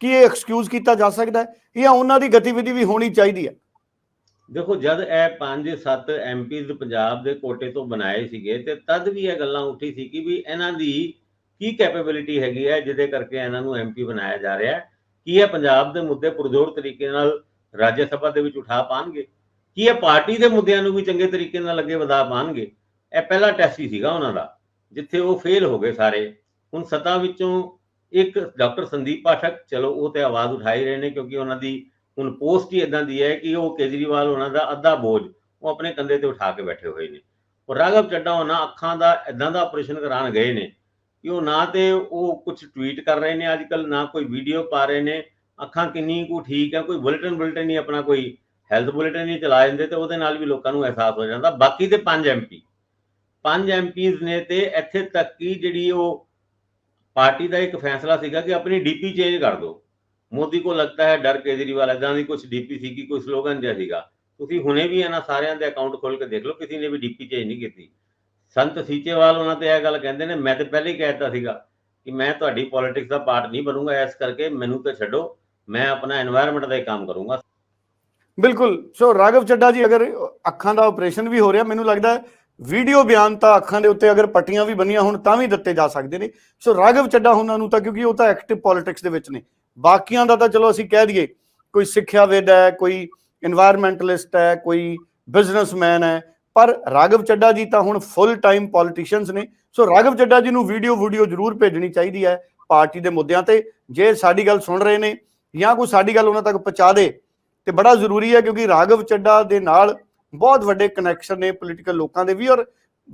ਕੀ ਇਹ ਐਕਸਕਿਊਜ਼ ਕੀਤਾ ਜਾ ਸਕਦਾ ਹੈ? ਜਾਂ ਉਹਨਾਂ ਦੀ ਗਤੀਵਿਧੀ ਵੀ ਹੋਣੀ ਚਾਹੀਦੀ ਹੈ? ਦੇਖੋ, ਜਦ ਇਹ 5-7 ਐਮਪੀਜ਼ ਪੰਜਾਬ ਦੇ ਕੋਟੇ ਤੋਂ ਬਣਾਏ ਸੀਗੇ ਤੇ ਤਦ ਵੀ ਇਹ ਗੱਲਾਂ ਉੱਠੀ ਸੀ ਕਿ ਵੀ ਇਹਨਾਂ ਦੀ ਕੀ ਕੈਪੇਬਿਲਿਟੀ ਹੈਗੀ ਹੈ, ਜਿਹਦੇ ਕਰਕੇ ਇਹਨਾਂ ਨੂੰ ਐਮਪੀ ਬਣਾਇਆ ਜਾ ਰਿਹਾ ਹੈ। ਕੀ ਇਹ ਪੰਜਾਬ ਦੇ ਮੁੱਦੇ ਪੁਰਜ਼ੋਰ ਤਰੀਕੇ ਨਾਲ ਰਾਜ ਸਭਾ ਦੇ ਵਿੱਚ ਉਠਾ ਪਾਣਗੇ? ਕੀ ਇਹ ਪਾਰਟੀ ਦੇ ਮੁੱਦਿਆਂ ਨੂੰ ਵੀ ਚੰਗੇ ਤਰੀਕੇ ਨਾਲ ਅੱਗੇ ਵਧਾ ਪਾਣਗੇ? ਇਹ ਪਹਿਲਾ ਟੈਸਟ ਹੀ ਸੀਗਾ ਉਹਨਾਂ ਦਾ, ਜਿੱਥੇ ਉਹ ਫੇਲ ਹੋ ਗਏ ਸਾਰੇ। ਹੁਣ ਸਤਾ ਵਿੱਚੋਂ ਇੱਕ ਡਾਕਟਰ ਸੰਦੀਪ ਪਾਠਕ, ਚਲੋ ਉਹ ਤੇ ਆਵਾਜ਼ ਉਠਾਈ ਰਹੇ ਨੇ ਕਿਉਂਕਿ ਉਹਨਾਂ ਦੀ ਹੁਣ ਪੋਸਟ ਹੀ ਇਦਾਂ ਦੀ ਹੈ ਕਿ ਉਹ ਕੇਜਰੀਵਾਲ ਉਹਨਾਂ ਦਾ ਅੱਧਾ ਬੋਝ, ਉਹ ਆਪਣੇ ਕੰਧੇ ਤੇ ਉਠਾ ਕੇ ਬੈਠੇ ਹੋਏ ਨੇ। ਔਰ ਰਾਘਵ ਚੱਡਾ ਉਹਨਾਂ ਅੱਖਾਂ ਦਾ ਇਦਾਂ ਦਾ ਆਪਰੇਸ਼ਨ ਕਰਾਉਣ ਗਏ ਨੇ ਕਿ ਉਹ ਨਾ ਤੇ ਉਹ ਕੁਝ ਟਵੀਟ ਕਰ ਰਹੇ ਨੇ ਅੱਜ ਕੱਲ ਨਾ ਕੋਈ ਵੀਡੀਓ ਪਾ ਰਹੇ ਨੇ। ਅੱਖਾਂ ਕਿੰਨੀ ਕੁ ਠੀਕ ਹੈ, ਕੋਈ ਬੁਲੇਟਿਨ ਬੁਲੇਟਿਨ ਨਹੀਂ ਆਪਣਾ ਕੋਈ ਹੈਲਥ ਬੁਲੇਟਿਨ ਨਹੀਂ ਚਲਾ ਜਾਂਦੇ ਤੇ ਉਹਦੇ ਨਾਲ ਵੀ ਲੋਕਾਂ ਨੂੰ ਅਹਿਸਾਸ ਹੋ ਜਾਂਦਾ। ਬਾਕੀ ਦੇ ਪੰਜ ਐਮਪੀ ਪੰਜ ਐਮਪੀਜ਼ ਨੇ ਤੇ ਇੱਥੇ ਤੱਕ ਕਿ ਜਿਹੜੀ ਉਹ ਪਾਰਟੀ ਦਾ ਇੱਕ ਫੈਸਲਾ ਸੀਗਾ ਕਿ ਆਪਣੀ ਡੀਪੀ ਚੇਂਜ ਕਰ ਦਿਓ। ਮੋਦੀ ਕੋ ਲੱਗਦਾ ਹੈ ਡਰ, ਕੇਜਰੀਵਾਲ ਇਦਾਂ ਦੀ ਕੁਝ ਡੀਪੀ ਸੀਗੀ, ਕੋਈ ਸਲੋਗਨ ਜਿਹਾ ਸੀਗਾ। ਤੁਸੀਂ ਹੁਣੇ ਵੀ ਇਹਨਾਂ ਸਾਰਿਆਂ ਦੇ ਅਕਾਊਂਟ ਖੋਲ ਕੇ ਦੇਖ ਲਓ, ਕਿਸੇ ਨੇ ਵੀ ਡੀਪੀ ਚੇਂਜ ਨਹੀਂ ਕੀਤੀ। ਸੰਤ ਸੀਚੇਵਾਲ ਉਹਨਾਂ ਤੇ ਇਹ ਗੱਲ ਕਹਿੰਦੇ ਨੇ, ਮੈਂ ਤਾਂ ਪਹਿਲੇ ਹੀ ਕਹਿਤਾ ਸੀਗਾ ਕਿ ਮੈਂ ਤੁਹਾਡੀ ਪੋਲਿਟਿਕਸ ਦਾ ਪਾਰਟ ਨਹੀਂ ਬਣੂੰਗਾ, ਇਸ ਕਰਕੇ ਮੈਨੂੰ ਤਾਂ ਛੱਡੋ, ਮੈਂ ਆਪਣਾ এনवायरमेंट ਦਾ ਹੀ ਕੰਮ ਕਰੂੰਗਾ। ਬਿਲਕੁਲ। ਸੋ ਰਾਘਵ ਚੱਡਾ ਜੀ, ਅਗਰ ਅੱਖਾਂ ਦਾ ਆਪਰੇਸ਼ਨ ਵੀ ਹੋ ਰਿਹਾ, ਮੈਨੂੰ ਲੱਗਦਾ ਵੀਡੀਓ ਬਿਆਨ ਤਾਂ ਅੱਖਾਂ ਦੇ ਉੱਤੇ ਅਗਰ ਪੱਟੀਆਂ ਵੀ ਬੰਨੀਆਂ ਹੋਣ ਤਾਂ ਵੀ ਦਿੱਤੇ ਜਾ ਸਕਦੇ ਨੇ। ਸੋ ਰਾਘਵ ਚੱਡਾ ਉਹਨਾਂ ਨੂੰ ਤਾਂ ਕਿਉਂਕਿ ਉਹ ਤਾਂ ਐਕਟਿਵ ਪੋਲਿਟਿਕਸ ਦੇ ਵਿੱਚ ਨੇ। ਬਾਕੀਆਂ ਦਾ ਤਾਂ ਚਲੋ ਅਸੀਂ ਕਹਿ ਦਈਏ, ਕੋਈ ਸਿੱਖਿਆ ਵਿਦ ਹੈ, ਕੋਈ এনवायरमेंटਲਿਸਟ ਹੈ, ਕੋਈ ਬਿਜ਼ਨਸਮੈਨ ਹੈ, ਪਰ ਰਾਘਵ ਚੱਡਾ ਜੀ ਤਾਂ ਹੁਣ ਫੁੱਲ ਟਾਈਮ ਪੋਲਿਟਿਸ਼ੀਅਨਸ ਨੇ। ਸੋ ਰਾਘਵ ਚੱਡਾ ਜੀ ਨੂੰ ਵੀਡੀਓ ਵੀਡੀਓ ਜ਼ਰੂਰ ਭੇਜਣੀ ਚਾਹੀਦੀ ਹੈ ਪਾਰਟੀ ਦੇ ਮੁੱਦਿਆਂ ਤੇ। ਜੇ ਸਾਡੀ ਗੱਲ ਸੁਣ ਰਹੇ ਨੇ ਜਾਂ ਕੋਈ ਸਾਡੀ ਗੱਲ ਉਹਨਾਂ ਤੱਕ ਪਹੁੰਚਾ ਦੇ, ਤੇ ਬੜਾ ਜ਼ਰੂਰੀ ਹੈ ਕਿਉਂਕਿ ਰਾਘਵ ਚੱਡਾ ਦੇ ਨਾਲ ਬਹੁਤ ਵੱਡੇ ਕਨੈਕਸ਼ਨ ਨੇ ਪੋਲੀਟੀਕਲ ਲੋਕਾਂ ਦੇ ਵੀ ਔਰ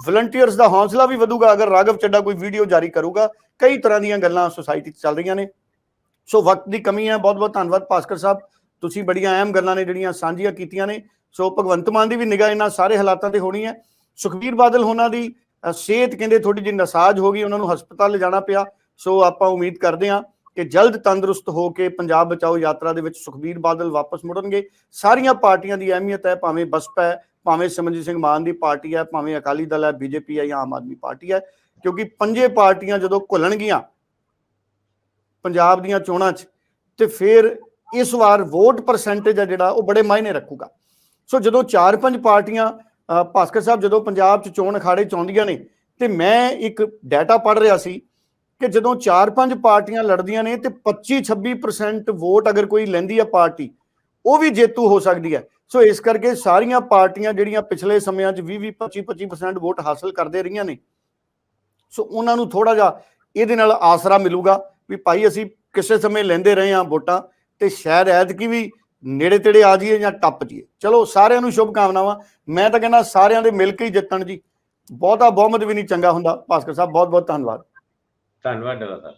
ਵਲੰਟੀਅਰਸ ਦਾ ਹੌਸਲਾ ਵੀ ਵਧੂਗਾ। ਅਗਰ ਰਾਘਵ ਚੱਡਾ ਕੋਈ ਵੀਡੀਓ ਜਾਰੀ ਕਰੂਗਾ, ਕਈ ਤਰ੍ਹਾਂ ਦੀਆਂ ਗੱਲਾਂ ਸੁਸਾਇਟੀ 'ਚ ਚੱਲ ਰਹੀਆਂ ਨੇ। ਸੋ ਵਕਤ ਦੀ ਕਮੀ ਹੈ। ਬਹੁਤ ਬਹੁਤ ਧੰਨਵਾਦ ਭਾਸਕਰ ਸਾਹਿਬ। ਤੁਸੀਂ ਬੜੀਆਂ ਅਹਿਮ ਗੱਲਾਂ ਨੇ ਜਿਹੜੀਆਂ ਸਾਂਝੀਆਂ ਕੀਤੀਆਂ ਨੇ। ਸੋ ਭਗਵੰਤ ਮਾਨ ਦੀ ਵੀ ਨਿਗਾਹ ਇਹਨਾਂ ਸਾਰੇ ਹਾਲਾਤਾਂ ਤੇ ਹੋਣੀ ਹੈ। ਸੁਖਬੀਰ ਬਾਦਲ ਹੋਣਾ ਦੀ ਸਿਹਤ ਕਹਿੰਦੇ ਥੋੜੀ ਜਿਹੀ ਨਸਾਜ ਹੋ ਗਈ। ਉਹਨਾਂ ਨੂੰ ਹਸਪਤਾਲ ਲਿਜਾਣਾ ਪਿਆ। ਸੋ ਆਪਾਂ ਉਮੀਦ ਕਰਦੇ ਹਾਂ ਕਿ ਜਲਦ ਤੰਦਰੁਸਤ ਹੋ ਕੇ ਪੰਜਾਬ ਬਚਾਓ ਯਾਤਰਾ ਦੇ ਵਿੱਚ ਸੁਖਬੀਰ ਬਾਦਲ ਵਾਪਸ ਮੁੜਨਗੇ। ਸਾਰੀਆਂ ਪਾਰਟੀਆਂ ਦੀ ਅਹਿਮੀਅਤ ਹੈ, ਭਾਵੇਂ ਬਸਪਾ ਹੈ, ਭਾਵੇਂ ਸਿਮਰਜੀਤ ਸਿੰਘ ਮਾਨ ਦੀ ਪਾਰਟੀ ਹੈ, ਭਾਵੇਂ ਅਕਾਲੀ ਦਲ ਹੈ, ਬੀਜੇਪੀ ਹੈ ਜਾਂ ਆਮ ਆਦਮੀ ਪਾਰਟੀ ਹੈ, ਕਿਉਂਕਿ ਪੰਜੇ ਪਾਰਟੀਆਂ ਜਦੋਂ ਘੁਲਣਗੀਆਂ ਪੰਜਾਬ ਦੀਆਂ ਚੋਣਾਂ 'ਚ, ਤੇ ਫਿਰ ਇਸ ਵਾਰ ਵੋਟ ਪਰਸੈਂਟੇਜ ਹੈ ਜਿਹੜਾ, ਉਹ ਬੜੇ ਮਾਇਨੇ ਰੱਖੂਗਾ। ਸੋ ਜਦੋਂ ਚਾਰ ਪੰਜ ਪਾਰਟੀਆਂ ਭਾਸਕਰ ਸਾਹਿਬ ਜਦੋਂ ਪੰਜਾਬ 'ਚ ਚੋਣ ਅਖਾੜੇ ਚ ਆਉਂਦੀਆਂ ਨੇ, ਤੇ ਮੈਂ ਇੱਕ ਡਾਟਾ ਪੜ੍ਹ ਰਿਹਾ ਸੀ ਕਿ ਜਦੋਂ ਚਾਰ ਪੰਜ ਪਾਰਟੀਆਂ ਲੜਦੀਆਂ ਨੇ ਤੇ 25 26% ਵੋਟ ਅਗਰ ਕੋਈ ਲੈਂਦੀ ਹੈ ਪਾਰਟੀ, ਉਹ ਵੀ ਜੇਤੂ ਹੋ ਸਕਦੀ ਹੈ। ਸੋ ਇਸ ਕਰਕੇ ਸਾਰੀਆਂ ਪਾਰਟੀਆਂ ਜਿਹੜੀਆਂ ਪਿਛਲੇ ਸਮਿਆਂ 'ਚ 20 20 25 25% ਵੋਟ ਹਾਸਲ ਕਰਦੇ ਰਹੀਆਂ ਨੇ, ਸੋ ਉਹਨਾਂ ਨੂੰ ਥੋੜਾ ਜਿਹਾ ਇਹਦੇ ਨਾਲ ਆਸਰਾ ਮਿਲੂਗਾ ਵੀ ਭਾਈ ਅਸੀਂ ਕਿਸੇ ਸਮੇਂ ਲੈਂਦੇ ਰਹੇ ਹਾਂ ਵੋਟਾਂ ਤੇ ਸ਼ਾਇਦ ਐਤਕੀ ਵੀ ਨੇੜੇ ਤੇੜੇ ਆ ਜਾਈਏ ਜਾਂ ਟੱਪ ਜਾਈਏ। ਚਲੋ ਸਾਰਿਆਂ ਨੂੰ ਸ਼ੁਭ ਕਾਮਨਾਵਾਂ ਮੈਂ ਤਾਂ ਕਹਿੰਦਾ ਸਾਰਿਆਂ ਦੇ ਮਿਲ ਕੇ ਹੀ ਜਿੱਤਣ ਜੀ। ਬਹੁਤਾ ਬਹੁਮਤ ਵੀ ਨਹੀਂ ਚੰਗਾ ਹੁੰਦਾ। ਭਾਸਕਰ ਸਾਹਿਬ ਬਹੁਤ ਬਹੁਤ ਧੰਨਵਾਦ। ਧੰਨਵਾਦ ਡਾਲਾ ਸਾਹਿਬ।